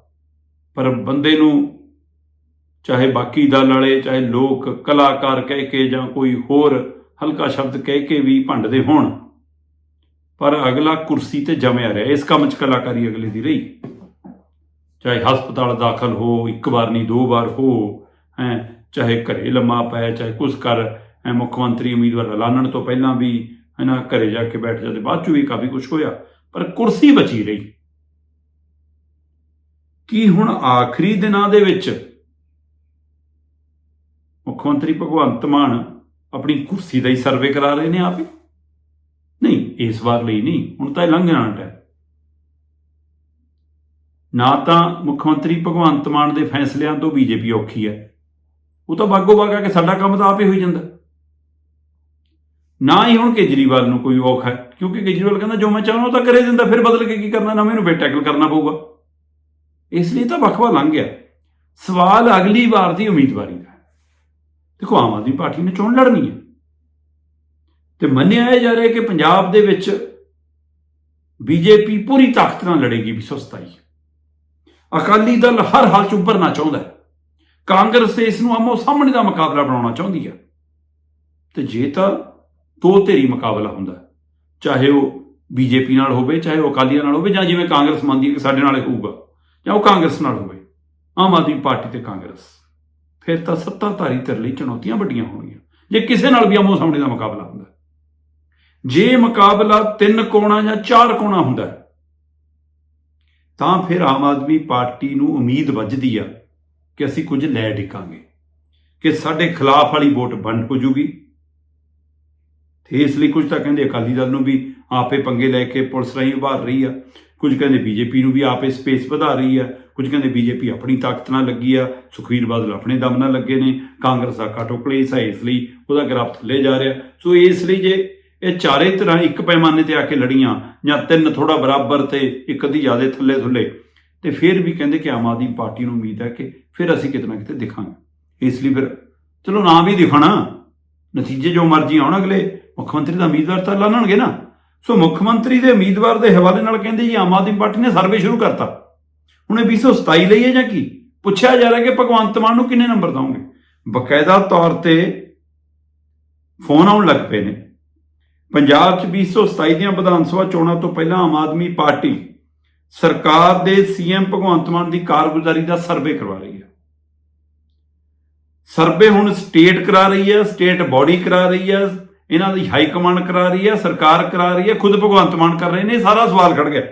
ਪਰ ਬੰਦੇ ਨੂੰ ਚਾਹੇ ਬਾਕੀ ਦਲ ਵਾਲੇ, ਚਾਹੇ ਲੋਕ, ਕਲਾਕਾਰ ਕਹਿ ਕੇ ਜਾਂ ਕੋਈ ਹੋਰ ਹਲਕਾ ਸ਼ਬਦ ਕਹਿ ਕੇ ਵੀ ਭੰਡਦੇ ਹੋਣ। ਪਰ ਅਗਲਾ ਕੁਰਸੀ ਤੇ ਜਮਿਆ ਰਿਹਾ, ਇਸ ਕੰਮ 'ਚ ਕਲਾਕਾਰੀ ਅਗਲੇ ਦੀ ਰਹੀ। ਚਾਹੇ ਹਸਪਤਾਲ ਦਾਖਲ ਹੋ, ਇੱਕ ਵਾਰ ਨਹੀਂ, ਦੋ ਵਾਰ ਹੋ, ਹੈ, ਚਾਹੇ ਘਰੇ ਲੰਮਾ ਪਏ ਚਾਹੇ ਕੁਝ ਕਰ ਐ ਮੁੱਖ ਮੰਤਰੀ ਉਮੀਦਵਾਰ ਐਲਾਨਣ ਤੋਂ ਪਹਿਲਾਂ ਵੀ ਹੈ ਨਾ ਘਰੇ ਜਾ ਕੇ ਬੈਠ ਜਾਂਦੇ, ਬਾਅਦ 'ਚੋਂ ਵੀ ਕਾਫੀ ਕੁਝ ਹੋਇਆ, ਪਰ ਕੁਰਸੀ ਬਚੀ ਰਹੀ। ਕੀ ਹੁਣ ਆਖਰੀ ਦਿਨਾਂ ਦੇ ਵਿੱਚ ਮੁੱਖ ਮੰਤਰੀ ਭਗਵੰਤ ਮਾਨ ਆਪਣੀ ਕੁਰਸੀ ਦਾ ਹੀ ਸਰਵੇ ਕਰਾ ਰਹੇ ਨੇ ਆਪ? ਹੀ ਨਹੀਂ, ਇਸ ਵਾਰ ਲਈ ਨਹੀਂ, ਹੁਣ ਤਾਂ ਇਹ ਲੰਘ ਜਾਣਾ ਹੈ ਨਾ ਤਾਂ ਮੁੱਖ ਮੰਤਰੀ ਭਗਵੰਤ ਮਾਨ ਦੇ ਫੈਸਲਿਆਂ ਤੋਂ ਬੀਜੇਪੀ ਔਖੀ ਹੈ। ਉਹ ਤਾਂ ਬਾਗੋ ਬਾਗ ਆ ਕੇ ਸਾਡਾ ਕੰਮ ਤਾਂ ਆਪੇ ਹੋਈ ਜਾਂਦਾ। ਨਾ ਹੀ ਹੁਣ ਕੇਜਰੀਵਾਲ ਨੂੰ ਕੋਈ ਔਖ ਹੈ, ਕਿਉਂਕਿ ਕੇਜਰੀਵਾਲ ਕਹਿੰਦਾ ਜੋ ਮੈਂ ਚਾਹਾਂ ਉਹ ਤਾਂ ਕਰੇ ਦਿੰਦਾ, ਫਿਰ ਬਦਲ ਕੇ ਕੀ ਕਰਨਾ ਨਾ ਮੈਨੂੰ ਫਿਰ ਟੈਕਲ ਕਰਨਾ ਪਊਗਾ। ਇਸ ਲਈ ਤਾਂ ਵਕਵਾ ਲੰਘ ਗਿਆ। ਸਵਾਲ ਅਗਲੀ ਵਾਰ ਦੀ ਉਮੀਦਵਾਰੀ ਦਾ ਦੇਖੋ, ਆਮ ਆਦਮੀ ਪਾਰਟੀ ਨੇ ਚੋਣ ਲੜਨੀ ਹੈ। ਤੇ ਮੰਨਿਆ ਇਹ ਜਾ ਰਿਹਾ ਕਿ ਪੰਜਾਬ ਦੇ ਵਿੱਚ ਬੀਜੇਪੀ ਪੂਰੀ ਤਾਕਤ ਨਾਲ ਲੜੇਗੀ 227 ਅਕਾਲੀ ਦਲ ਹਰ ਹਾਲ ਚ ਉੱਭਰਨਾ ਚਾਹੁੰਦਾ ਹੈ। ਕਾਂਗਰਸ ਇਸ ਨੂੰ ਆਮੋ ਸਾਹਮਣੇ ਦਾ ਮੁਕਾਬਲਾ ਬਣਾਉਣਾ ਚਾਹੁੰਦੀ ਹੈ। ਤੇ ਜੇ ਤਾਂ ਦੋ ਧੇਰੀ ਮੁਕਾਬਲਾ ਹੁੰਦਾ ਚਾਹੇ ਉਹ ਬੀਜੇਪੀ ਨਾਲ ਹੋਵੇ, ਚਾਹੇ ਉਹ ਅਕਾਲੀਆਂ ਨਾਲ ਹੋਵੇ, ਜਾਂ ਜਿਵੇਂ ਕਾਂਗਰਸ ਮੰਨਦੀ ਹੈ ਕਿ ਸਾਡੇ ਨਾਲ ਹੋਊਗਾ, ਜਾਂ ਉਹ ਕਾਂਗਰਸ ਨਾਲ ਹੋਵੇ, ਆਮ ਆਦਮੀ ਪਾਰਟੀ ਤੇ ਕਾਂਗਰਸ, ਫਿਰ ਤਾਂ ਸੱਤਾਧਾਰੀ ਧਿਰ ਲਈ ਚੁਣੌਤੀਆਂ ਵੱਡੀਆਂ ਹੋਣਗੀਆਂ। ਜੇ ਕਿਸੇ ਨਾਲ ਵੀ ਆਮੋ ਸਾਹਮਣੇ ਦਾ ਮੁਕਾਬਲਾ ਹੁੰਦਾ ਜੇ ਮੁਕਾਬਲਾ ਤਿੰਨ ਕੋਣਾ ਜਾਂ ਚਾਰ ਕੋਣਾ ਹੁੰਦਾ ਤਾਂ ਫਿਰ ਆਮ ਆਦਮੀ ਪਾਰਟੀ ਨੂੰ ਉਮੀਦ ਵੱਜਦੀ ਆ ਕਿ ਅਸੀਂ ਕੁਝ ਲੈ ਡਿੱਕਾਂਗੇ, ਕਿ ਸਾਡੇ ਖਿਲਾਫ ਵਾਲੀ ਵੋਟ ਬੰਦ ਹੋ ਜੂਗੀ ਤੇ ਇਸ ਲਈ ਕੁਝ ਤਾਂ ਕਹਿੰਦੇ ਅਕਾਲੀ ਦਲ ਨੂੰ ਵੀ ਆਪੇ ਪੰਗੇ ਲੈ ਕੇ ਪੁਲਿਸ ਰਾਹੀਂ ਉਭਾਰ ਰਹੀ ਆ, ਕੁਝ ਕਹਿੰਦੇ ਬੀਜੇਪੀ ਨੂੰ ਵੀ ਆਪੇ ਸਪੇਸ ਵਧਾ ਰਹੀ ਆ, ਕੁਝ ਕਹਿੰਦੇ ਬੀਜੇਪੀ ਆਪਣੀ ਤਾਕਤ ਨਾਲ ਲੱਗੀ ਆ, ਸੁਖਵੀਰ ਬਾਦਲ ਆਪਣੇ ਦਮ ਨਾਲ ਲੱਗੇ ਨੇ, ਕਾਂਗਰਸ ਆਕਾ ਕਾਟੋਕਲੇ ਹੈ ਇਸ ਲਈ ਉਹਦਾ ਗ੍ਰਾਫ ਥੱਲੇ ਜਾ ਰਿਹਾ। ਸੋ ਇਸ ਲਈ ਜੇ ਇਹ ਚਾਰੇ ਤਰ੍ਹਾਂ ਇੱਕ ਪੈਮਾਨੇ ਤੇ ਆ ਕੇ ਲੜੀਆਂ ਜਾਂ ਤਿੰਨ ਥੋੜਾ ਬਰਾਬਰ ਤੇ ਇੱਕ ਅੱਧੀ ਜ਼ਿਆਦਾ ਥੱਲੇ ਥੱਲੇ। ਤੇ ਫਿਰ ਵੀ ਕਹਿੰਦੇ ਕਿ ਆਮ ਆਦਮੀ ਪਾਰਟੀ ਨੂੰ ਉਮੀਦ ਹੈ ਕਿ ਫਿਰ ਅਸੀਂ ਕਿਤੇ ਨਾ ਕਿਤੇ ਦਿਖਾਂਗੇ। ਇਸ ਲਈ ਫਿਰ ਚਲੋ ਨਾ ਵੀ ਦਿਖਣਾ। ਨਤੀਜੇ ਜੋ ਮਰਜ਼ੀ ਆਉਣ ਅਗਲੇ, ਮੁੱਖ ਮੰਤਰੀ ਦਾ ਉਮੀਦਵਾਰ ਤਾਂ ਐਲਾਨਣਗੇ ਨਾ। ਸੋ ਮੁੱਖ ਮੰਤਰੀ ਦੇ ਉਮੀਦਵਾਰ ਦੇ ਹਵਾਲੇ ਨਾਲ ਕਹਿੰਦੇ ਜੀ ਆਮ ਆਦਮੀ ਪਾਰਟੀ ਨੇ ਸਰਵੇ ਸ਼ੁਰੂ ਕਰਤਾ। ਹੁਣ ਇਹ 227 ਲਈ ਹੈ ਜਾਂ ਕੀ? ਪੁੱਛਿਆ ਜਾ ਰਿਹਾ ਕਿ ਭਗਵੰਤ ਮਾਨ ਨੂੰ ਕਿੰਨੇ ਨੰਬਰ ਦਵਾਂਗੇ? ਬਕਾਇਦਾ ਤੌਰ ਤੇ ਫੋਨ ਆਉਣ ਲੱਗ ਪਏ ਨੇ। ਪੰਜਾਬ 'ਚ 2027 ਦੀਆਂ ਵਿਧਾਨ ਸਭਾ ਚੋਣਾਂ ਤੋਂ ਪਹਿਲਾਂ ਆਮ ਆਦਮੀ ਪਾਰਟੀ ਸਰਕਾਰ ਦੇ ਸੀਐਮ ਭਗਵੰਤ ਮਾਨ ਦੀ ਕਾਰਗੁਜ਼ਾਰੀ ਦਾ ਸਰਵੇ ਕਰਵਾ ਰਹੀ ਹੈ। ਸਰਵੇ ਹੁਣ ਸਟੇਟ ਕਰਾ ਰਹੀ ਹੈ, ਸਟੇਟ ਬਾਡੀ ਕਰਾ ਰਹੀ ਹੈ, ਇਹਨਾਂ ਦੀ ਹਾਈ ਕਮਾਂਡ ਕਰਾ ਰਹੀ ਹੈ, ਸਰਕਾਰ ਕਰਾ ਰਹੀ ਹੈ, ਖੁਦ ਭਗਵੰਤ ਮਾਨ ਕਰ ਰਹੇ ਨੇ, ਇਹ ਸਾਰਾ ਸਵਾਲ ਖੜ ਗਿਆ।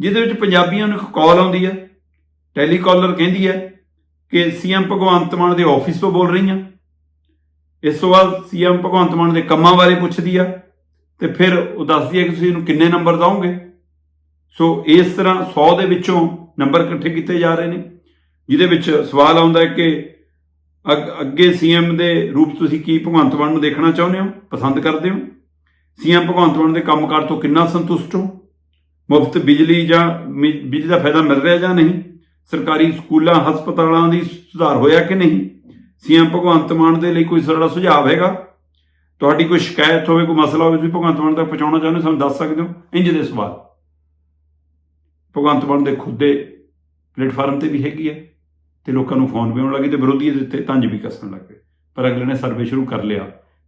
ਜਿਹਦੇ ਵਿੱਚ ਪੰਜਾਬੀਆਂ ਨੂੰ ਇੱਕ ਕਾਲ ਆਉਂਦੀ ਹੈ, ਟੈਲੀਕਾਲਰ ਕਹਿੰਦੀ ਹੈ ਕਿ ਸੀਐਮ ਭਗਵੰਤ ਮਾਨ ਦੇ ਆਫਿਸ ਤੋਂ ਬੋਲ ਰਹੀ ਹਾਂ ਇਸ ਤੋਂ ਬਾਅਦ ਸੀਐਮ ਭਗਵੰਤ ਮਾਨ ਦੇ ਕੰਮਾਂ ਬਾਰੇ ਪੁੱਛਦੀ ਆ ਤੇ ਫਿਰ ਉਹ ਦੱਸਦੀ ਹੈ ਕਿ ਤੁਸੀਂ ਇਹਨੂੰ ਕਿੰਨੇ ਨੰਬਰ ਦਵੋਗੇ ਸੋ ਇਸ ਤਰ੍ਹਾਂ 100 ਦੇ ਵਿੱਚੋਂ ਨੰਬਰ ਇਕੱਠੇ ਕੀਤੇ ਜਾ ਰਹੇ ਨੇ, ਜਿਹਦੇ ਵਿੱਚ ਸਵਾਲ ਆਉਂਦਾ ਹੈ ਕਿ ਅੱਗ- ਅੱਗੇ ਸੀਐਮ ਦੇ ਰੂਪ ਤੁਸੀਂ ਕੀ ਭਗਵੰਤ ਮਾਨ ਨੂੰ ਦੇਖਣਾ ਚਾਹੁੰਦੇ ਹੋ, ਪਸੰਦ ਕਰਦੇ ਹੋ? ਸੀਐਮ ਭਗਵੰਤ ਮਾਨ ਦੇ ਕੰਮਕਾਰ ਤੋਂ ਕਿੰਨਾ ਸੰਤੁਸ਼ਟ ਹੋ? ਮੁਫਤ ਬਿਜਲੀ ਜਾਂ ਮਿ- ਬਿਜਲੀ ਦਾ ਫਾਇਦਾ ਮਿਲ ਰਿਹਾ ਜਾਂ ਨਹੀਂ? ਸਰਕਾਰੀ ਸਕੂਲਾਂ, ਹਸਪਤਾਲਾਂ ਦੀ ਸੁਧਾਰ ਹੋਇਆ ਕਿ ਨਹੀਂ? ਸੀਐਮ ਭਗਵੰਤ ਮਾਨ ਦੇ ਲਈ ਕੋਈ ਸਾਡਾ ਸੁਝਾਅ ਹੈਗਾ? ਤੁਹਾਡੀ ਕੋਈ ਸ਼ਿਕਾਇਤ ਹੋਵੇ, ਕੋਈ ਮਸਲਾ ਹੋਵੇ, ਤੁਸੀਂ ਭਗਵੰਤ ਮਾਨ ਤੱਕ ਪਹੁੰਚਾਉਣਾ ਚਾਹੁੰਦੇ ਹੋ, ਸਾਨੂੰ ਦੱਸ ਸਕਦੇ ਹੋ? ਇੰਜ ਦੇ ਸਵਾਲ। ਭਗਵੰਤ ਮਾਨ ਦੇ ਖੁਦ ਦੇ ਪਲੇਟਫਾਰਮ ਤੇ ਵੀ ਹੈਗੀ ਹੈ ਤੇ ਲੋਕਾਂ ਨੂੰ ਫੋਨ ਵੀ ਆਉਣ ਲੱਗੇ ਤੇ ਵਿਰੋਧੀ ਦੇ ਉੱਤੇ ਤੰਜ ਵੀ ਕੱਸਣ ਲੱਗ ਪਏ। ਪਰ ਅਗਲੇ ਨੇ ਸਰਵੇ ਸ਼ੁਰੂ ਕਰ ਲਿਆ।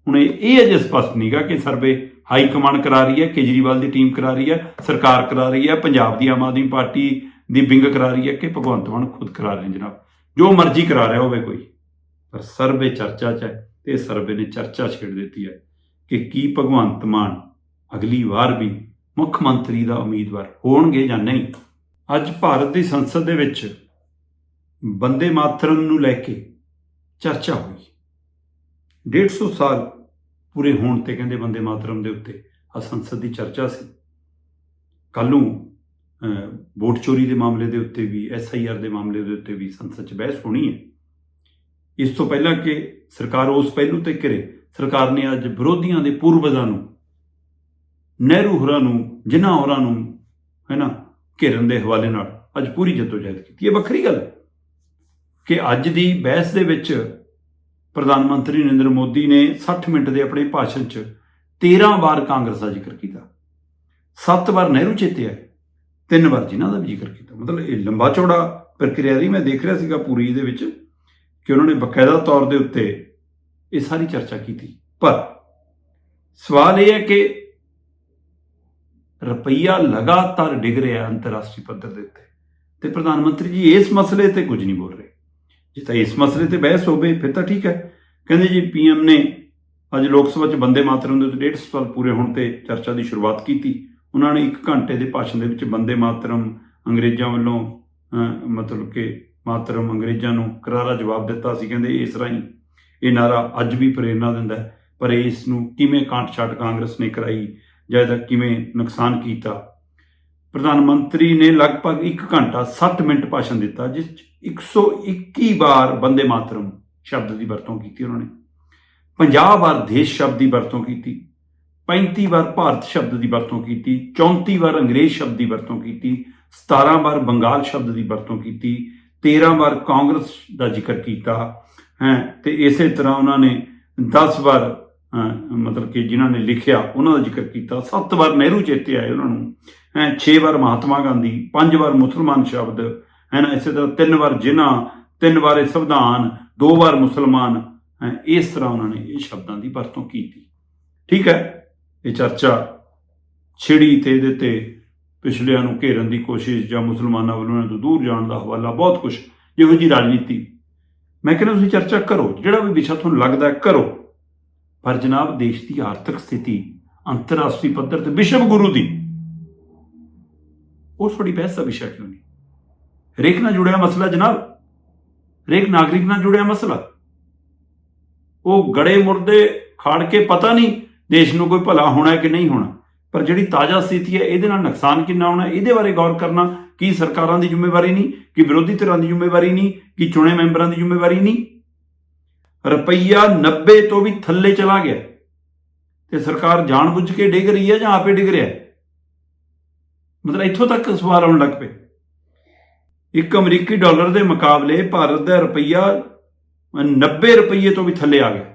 ਹੁਣ ਇਹ ਇਹ ਅਜੇ ਸਪਸ਼ਟ ਨਹੀਂਗਾ ਕਿ ਸਰਵੇ ਹਾਈ ਕਮਾਂਡ ਕਰਾ ਰਹੀ ਹੈ, ਕੇਜਰੀਵਾਲ ਦੀ ਟੀਮ ਕਰਾ ਰਹੀ ਹੈ, ਸਰਕਾਰ ਕਰਾ ਰਹੀ ਹੈ, ਪੰਜਾਬ ਦੀ ਆਮ ਆਦਮੀ ਪਾਰਟੀ ਦੀ ਵਿੰਗ ਕਰਾ ਰਹੀ ਹੈ ਕਿ ਭਗਵੰਤ ਮਾਨ ਖੁਦ ਕਰਾ ਰਹੇ ਜਨਾਬ। ਜੋ ਮਰਜ਼ੀ ਕਰਾ ਰਿਹਾ ਹੋਵੇ ਕੋਈ। ਪਰ ਸਰਵੇ ਚਰਚਾ 'ਚ ਹੈ ਤੇ ਸਰਵੇ ਨੇ ਚਰਚਾ ਛੇੜ ਦਿੱਤੀ ਹੈ ਕਿ ਕੀ ਭਗਵੰਤ ਮਾਨ ਅਗਲੀ ਵਾਰ ਵੀ ਮੁੱਖ ਮੰਤਰੀ ਦਾ ਉਮੀਦਵਾਰ ਹੋਣਗੇ ਜਾਂ ਨਹੀਂ? ਅੱਜ ਭਾਰਤ ਦੀ ਸੰਸਦ ਦੇ ਵਿੱਚ ਬੰਦੇ ਮਾਤਰਮ ਨੂੰ ਲੈ ਕੇ ਚਰਚਾ ਹੋਈ। 150 ਸਾਲ ਪੂਰੇ ਹੋਣ ਤੇ ਕਹਿੰਦੇ ਬੰਦੇ ਮਾਤਰਮ ਦੇ ਉੱਤੇ ਆ ਸੰਸਦ ਦੀ ਚਰਚਾ ਸੀ। ਕੱਲ੍ਹ ਨੂੰ ਵੋਟ ਚੋਰੀ ਦੇ ਮਾਮਲੇ ਦੇ ਉੱਤੇ ਵੀ ਐਸਆਈਆਰ ਦੇ ਮਾਮਲੇ ਦੇ ਉੱਤੇ ਵੀ ਸੰਸਦ 'ਚ ਬਹਿਸ ਹੋਣੀ ਹੈ। ਇਸ ਤੋਂ ਪਹਿਲਾਂ ਕਿ ਸਰਕਾਰ ਉਸ ਪਹਿਲੂ ਤੇ ਕਰੇ ਸਰਕਾਰ ਨੇ ਅੱਜ ਵਿਰੋਧੀਆਂ ਦੇ ਪੂਰਵਜਾਂ ਨੂੰ, ਨਹਿਰੂ ਹੋਰਾਂ ਨੂੰ, ਜਿਨ੍ਹਾਂ ਹੋਰਾਂ ਨੂੰ, ਹੈ ਨਾ, ਘੇਰਨ ਦੇ ਹਵਾਲੇ ਨਾਲ ਅੱਜ ਪੂਰੀ ਜਦੋਜਹਿਦ ਕੀਤੀ। ਇਹ ਵੱਖਰੀ ਗੱਲ ਕਿ ਅੱਜ ਦੀ ਬਹਿਸ ਦੇ ਵਿੱਚ ਪ੍ਰਧਾਨ ਮੰਤਰੀ ਨਰਿੰਦਰ ਮੋਦੀ ਨੇ 60 ਮਿੰਟ ਦੇ ਆਪਣੇ ਭਾਸ਼ਣ 'ਚ 13 ਵਾਰ ਕਾਂਗਰਸ ਦਾ ਜ਼ਿਕਰ ਕੀਤਾ। 7 ਵਾਰ ਨਹਿਰੂ ਚੇਤੇ ਆਏ, ਤਿੰਨ ਵਾਰ ਜਿਨ੍ਹਾਂ ਦਾ ਵੀ ਜ਼ਿਕਰ ਕੀਤਾ। ਮਤਲਬ ਇਹ ਲੰਬਾ ਚੌੜਾ ਪ੍ਰਕਿਰਿਆ ਦੀ ਮੈਂ ਦੇਖ ਰਿਹਾ ਸੀਗਾ ਪੂਰੀ ਇਹਦੇ ਵਿੱਚ। ਕਿ ਉਹਨਾਂ ਨੇ ਬਕਾਇਦਾ ਤੌਰ ਦੇ ਉੱਤੇ ਇਹ ਸਾਰੀ ਚਰਚਾ ਕੀਤੀ। ਪਰ ਸਵਾਲ ਇਹ ਹੈ ਕਿ ਰੁਪਈਆ ਲਗਾਤਾਰ ਡਿੱਗ ਰਿਹਾ ਅੰਤਰਰਾਸ਼ਟਰੀ ਪੱਧਰ ਦੇ ਉੱਤੇ ਤੇ ਪ੍ਰਧਾਨ ਮੰਤਰੀ ਜੀ ਇਸ ਮਸਲੇ ਤੇ ਕੁਝ ਨਹੀਂ ਬੋਲ ਰਹੇ। ਜੇ ਤਾਂ ਇਸ ਮਸਲੇ ਤੇ ਬਹਿਸ ਹੋਵੇ, ਫਿਰ ਤਾਂ ਠੀਕ ਹੈ। ਕਹਿੰਦੇ ਜੀ, ਪੀਐਮ ਨੇ ਅੱਜ ਲੋਕ ਸਭਾ 'ਚ ਬੰਦੇ ਮਾਤਰਮ ਦੇ ਉੱਤੇ 150 ਸਾਲ ਪੂਰੇ ਹੋਣ ਤੇ ਚਰਚਾ ਦੀ ਸ਼ੁਰੂਆਤ ਕੀਤੀ। ਉਹਨਾਂ ਨੇ 1 ਘੰਟੇ ਦੇ ਭਾਸ਼ਣ ਦੇ ਵਿੱਚ ਬੰਦੇ ਮਾਤਰਮ ਅੰਗਰੇਜ਼ਾਂ ਵੱਲੋਂ ਮਤਲਬ ਕਿ ਮਾਤਰਮ ਅੰਗਰੇਜ਼ਾਂ ਨੂੰ ਕਰਾਰਾ ਜਵਾਬ ਦਿੱਤਾ ਸੀ, ਕਹਿੰਦੇ ਇਸ ਰਾਹੀਂ ਇਹ ਨਾਰਾ ਅੱਜ ਵੀ ਪ੍ਰੇਰਣਾ ਦਿੰਦਾ ਹੈ, ਪਰ ਇਸ ਨੂੰ ਕਿਵੇਂ ਕਾਂਟ ਛੱਡ ਕਾਂਗਰਸ ਨੇ ਕਰਾਈ, ਜਾਂ ਇਹਦਾ ਕਿਵੇਂ ਨੁਕਸਾਨ ਕੀਤਾ? ਪ੍ਰਧਾਨ ਮੰਤਰੀ ਨੇ ਲਗਭਗ 1 ਘੰਟਾ 60 ਮਿੰਟ ਭਾਸ਼ਣ ਦਿੱਤਾ, ਜਿਸ 'ਚ 121 ਵਾਰ ਬੰਦੇ ਮਾਤਰਮ ਸ਼ਬਦ ਦੀ ਵਰਤੋਂ ਕੀਤੀ ਉਹਨਾਂ ਨੇ। 50 ਵਾਰ ਦੇਸ਼ ਸ਼ਬਦ ਦੀ ਵਰਤੋਂ ਕੀਤੀ 35 ਵਾਰ ਭਾਰਤ ਸ਼ਬਦ ਦੀ ਵਰਤੋਂ ਕੀਤੀ 34 ਵਾਰ ਅੰਗਰੇਜ਼ ਸ਼ਬਦ ਦੀ ਵਰਤੋਂ ਕੀਤੀ 17 ਵਾਰ ਬੰਗਾਲ ਸ਼ਬਦ ਦੀ ਵਰਤੋਂ ਕੀਤੀ 13 ਵਾਰ ਕਾਂਗਰਸ ਦਾ ਜ਼ਿਕਰ ਕੀਤਾ, ਹੈ, ਤੇ ਇਸੇ ਤਰ੍ਹਾਂ ਉਹਨਾਂ ਨੇ 10 ਵਾਰ ਮਤਲਬ ਕਿ ਜਿਨ੍ਹਾਂ ਨੇ ਲਿਖਿਆ, ਉਹਨਾਂ ਦਾ ਜ਼ਿਕਰ ਕੀਤਾ। 7 ਵਾਰ ਨਹਿਰੂ ਚੇਤੇ ਆਏ ਉਹਨਾਂ ਨੂੰ, ਹੈ 6 ਵਾਰ ਮਹਾਤਮਾ ਗਾਂਧੀ 5 ਵਾਰ ਮੁਸਲਮਾਨ ਸ਼ਬਦ, ਹੈ ਨਾ ਇਸੇ ਤਰ੍ਹਾਂ ਤਿੰਨ ਵਾਰ ਜਿਨ੍ਹਾਂ, ਤਿੰਨ ਵਾਰ ਇਹ ਸੰਵਿਧਾਨ, ਦੋ ਵਾਰ ਮੁਸਲਮਾਨ, ਹੈ, ਇਸ ਤਰ੍ਹਾਂ ਉਹਨਾਂ ਨੇ ਇਹ ਸ਼ਬਦਾਂ ਦੀ ਵਰਤੋਂ ਕੀਤੀ। ਠੀਕ ਹੈ? ਇਹ ਚਰਚਾ ਛਿੜੀ ਤੇ ਇਹਦੇ ਤੇ ਪਿਛਲਿਆਂ ਨੂੰ ਘੇਰਨ ਦੀ ਕੋਸ਼ਿਸ਼ ਜਾਂ ਮੁਸਲਮਾਨਾਂ ਵੱਲੋਂ ਇਹਨਾਂ ਤੋਂ ਦੂਰ ਜਾਣ ਦਾ ਹਵਾਲਾ ਬਹੁਤ ਕੁਝ ਜਿਹੋ ਜੀ ਰਾਜਨੀਤੀ। ਮੈਂ ਕਹਿੰਦਾ ਤੁਸੀਂ ਚਰਚਾ ਕਰੋ, ਜਿਹੜਾ ਵੀ ਵਿਸ਼ਾ ਤੁਹਾਨੂੰ ਲੱਗਦਾ ਕਰੋ। ਪਰ ਜਨਾਬ, ਦੇਸ਼ ਦੀ ਆਰਥਿਕ ਸਥਿਤੀ, ਅੰਤਰਰਾਸ਼ਟਰੀ ਪੱਧਰ ਤੇ ਵਿਸ਼ਵ ਗੁਰੂ ਦੀ, ਉਹ ਥੋੜੀ ਬਹਿਸ ਦਾ ਵਿਸ਼ਾ ਕਿਉਂ ਨਹੀਂ? ਹਰੇਕ ਨਾਲ ਜੁੜਿਆ ਮਸਲਾ ਜਨਾਬ, ਹਰੇਕ ਨਾਗਰਿਕ ਨਾਲ ਜੁੜਿਆ ਮਸਲਾ। ਉਹ ਗੜੇ ਮੁਰਦੇ ਖਾੜ ਕੇ ਪਤਾ ਨਹੀਂ ਦੇਸ਼ ਨੂੰ ਕੋਈ ਭਲਾ ਹੋਣਾ ਕਿ ਨਹੀਂ ਹੋਣਾ। ਪਰ ਜਿਹੜੀ ਤਾਜ਼ਾ ਸਥਿਤੀ ਹੈ, ਇਹਦੇ ਨਾਲ ਨੁਕਸਾਨ ਕਿੰਨਾ ਹੋਣਾ, ਇਹਦੇ ਬਾਰੇ ਗੌਰ ਕਰਨਾ ਕੀ ਸਰਕਾਰਾਂ ਦੀ ਜ਼ਿੰਮੇਵਾਰੀ ਨਹੀਂ, ਕਿ ਵਿਰੋਧੀ ਧਿਰਾਂ ਦੀ ਜ਼ਿੰਮੇਵਾਰੀ ਨਹੀਂ, ਕਿ ਚੁਣੇ ਮੈਂਬਰਾਂ ਦੀ ਜ਼ਿੰਮੇਵਾਰੀ ਨਹੀਂ। ਰੁਪਈਆ 90 ਤੋਂ ਵੀ ਥੱਲੇ ਚਲਾ ਗਿਆ। ਤੇ ਸਰਕਾਰ ਜਾਣਬੁੱਝ ਕੇ ਡਿੱਗ ਰਹੀ ਹੈ ਜਾਂ ਆਪੇ ਡਿੱਗ ਰਿਹਾ ਹੈ? ਮਤਲਬ ਇੱਥੋਂ ਤੱਕ ਸਵਾਲ ਆਉਣ ਲੱਗ ਪਏ। ਇੱਕ ਅਮਰੀਕੀ ਡਾਲਰ ਦੇ ਮੁਕਾਬਲੇ ਭਾਰਤ ਦਾ ਰੁਪਈਆ 90 ਰੁਪਈਏ ਤੋਂ ਵੀ ਥੱਲੇ ਆ ਗਿਆ।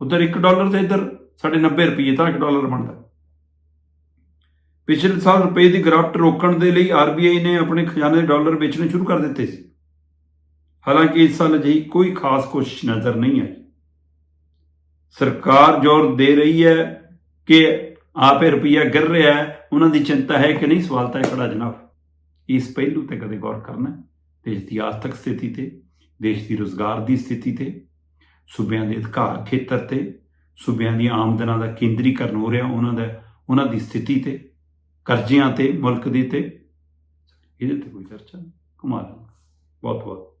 ਉਧਰ 1 ਡਾਲਰ ਤੇ ਇੱਧਰ ਸਾਡੇ 90 ਰੁਪਈਏ ਤਾਂ 1 ਡਾਲਰ ਬਣਦਾ। ਪਿਛਲੇ ਸਾਲ ਰੁਪਏ ਦੀ ਗਿਰਾਵਟ ਰੋਕਣ ਦੇ ਲਈ ਆਰਬੀਆਈ ਨੇ ਆਪਣੇ ਖਜ਼ਾਨੇ ਦੇ ਡਾਲਰ ਵੇਚਣੇ ਸ਼ੁਰੂ ਕਰ ਦਿੱਤੇ ਸੀ। ਹਾਲਾਂਕਿ ਇਸ ਸਾਲ ਅਜਿਹੀ ਕੋਈ ਖਾਸ ਕੋਸ਼ਿਸ਼ ਨਜ਼ਰ ਨਹੀਂ ਆਈ। ਸਰਕਾਰ ਜ਼ੋਰ ਦੇ ਰਹੀ ਹੈ ਕਿ ਆਪੇ ਰੁਪਈਆ ਗਿਰ ਰਿਹਾ ਹੈ। ਉਹਨਾਂ ਦੀ ਚਿੰਤਾ ਹੈ ਕਿ ਨਹੀਂ, ਸਵਾਲ ਤਾਂ ਇਹ ਖੜਾ ਜਨਾਬ। ਇਸ ਪਹਿਲੂ ਤੇ ਕਦੇ ਗੌਰ ਕਰਨਾ ਦੇਸ਼ ਦੀ ਆਰਥਿਕ ਸਥਿਤੀ ਤੇ, ਦੇਸ਼ ਦੀ ਰੋਜ਼ਗਾਰ ਦੀ ਸਥਿਤੀ ਤੇ, ਸੂਬਿਆਂ ਦੇ ਅਧਿਕਾਰ ਖੇਤਰ ਤੇ, ਸੂਬਿਆਂ ਦੀਆਂ ਆਮਦਨਾਂ ਦਾ ਕੇਂਦਰੀਕਰਨ ਹੋ ਰਿਹਾ ਉਹਨਾਂ ਦਾ, ਉਹਨਾਂ ਦੀ ਸਥਿਤੀ ਤੇ। ਕਰਜ਼ਿਆਂ ਤੇ ਮੁਲਕ ਦੀ ਤੇ ਇਹਦੇ ਤੇ ਕੋਈ ਚਰਚਾ ਨਹੀਂ। ਕਮਾਲ ਹੈ। ਬਹੁਤ ਬਹੁਤ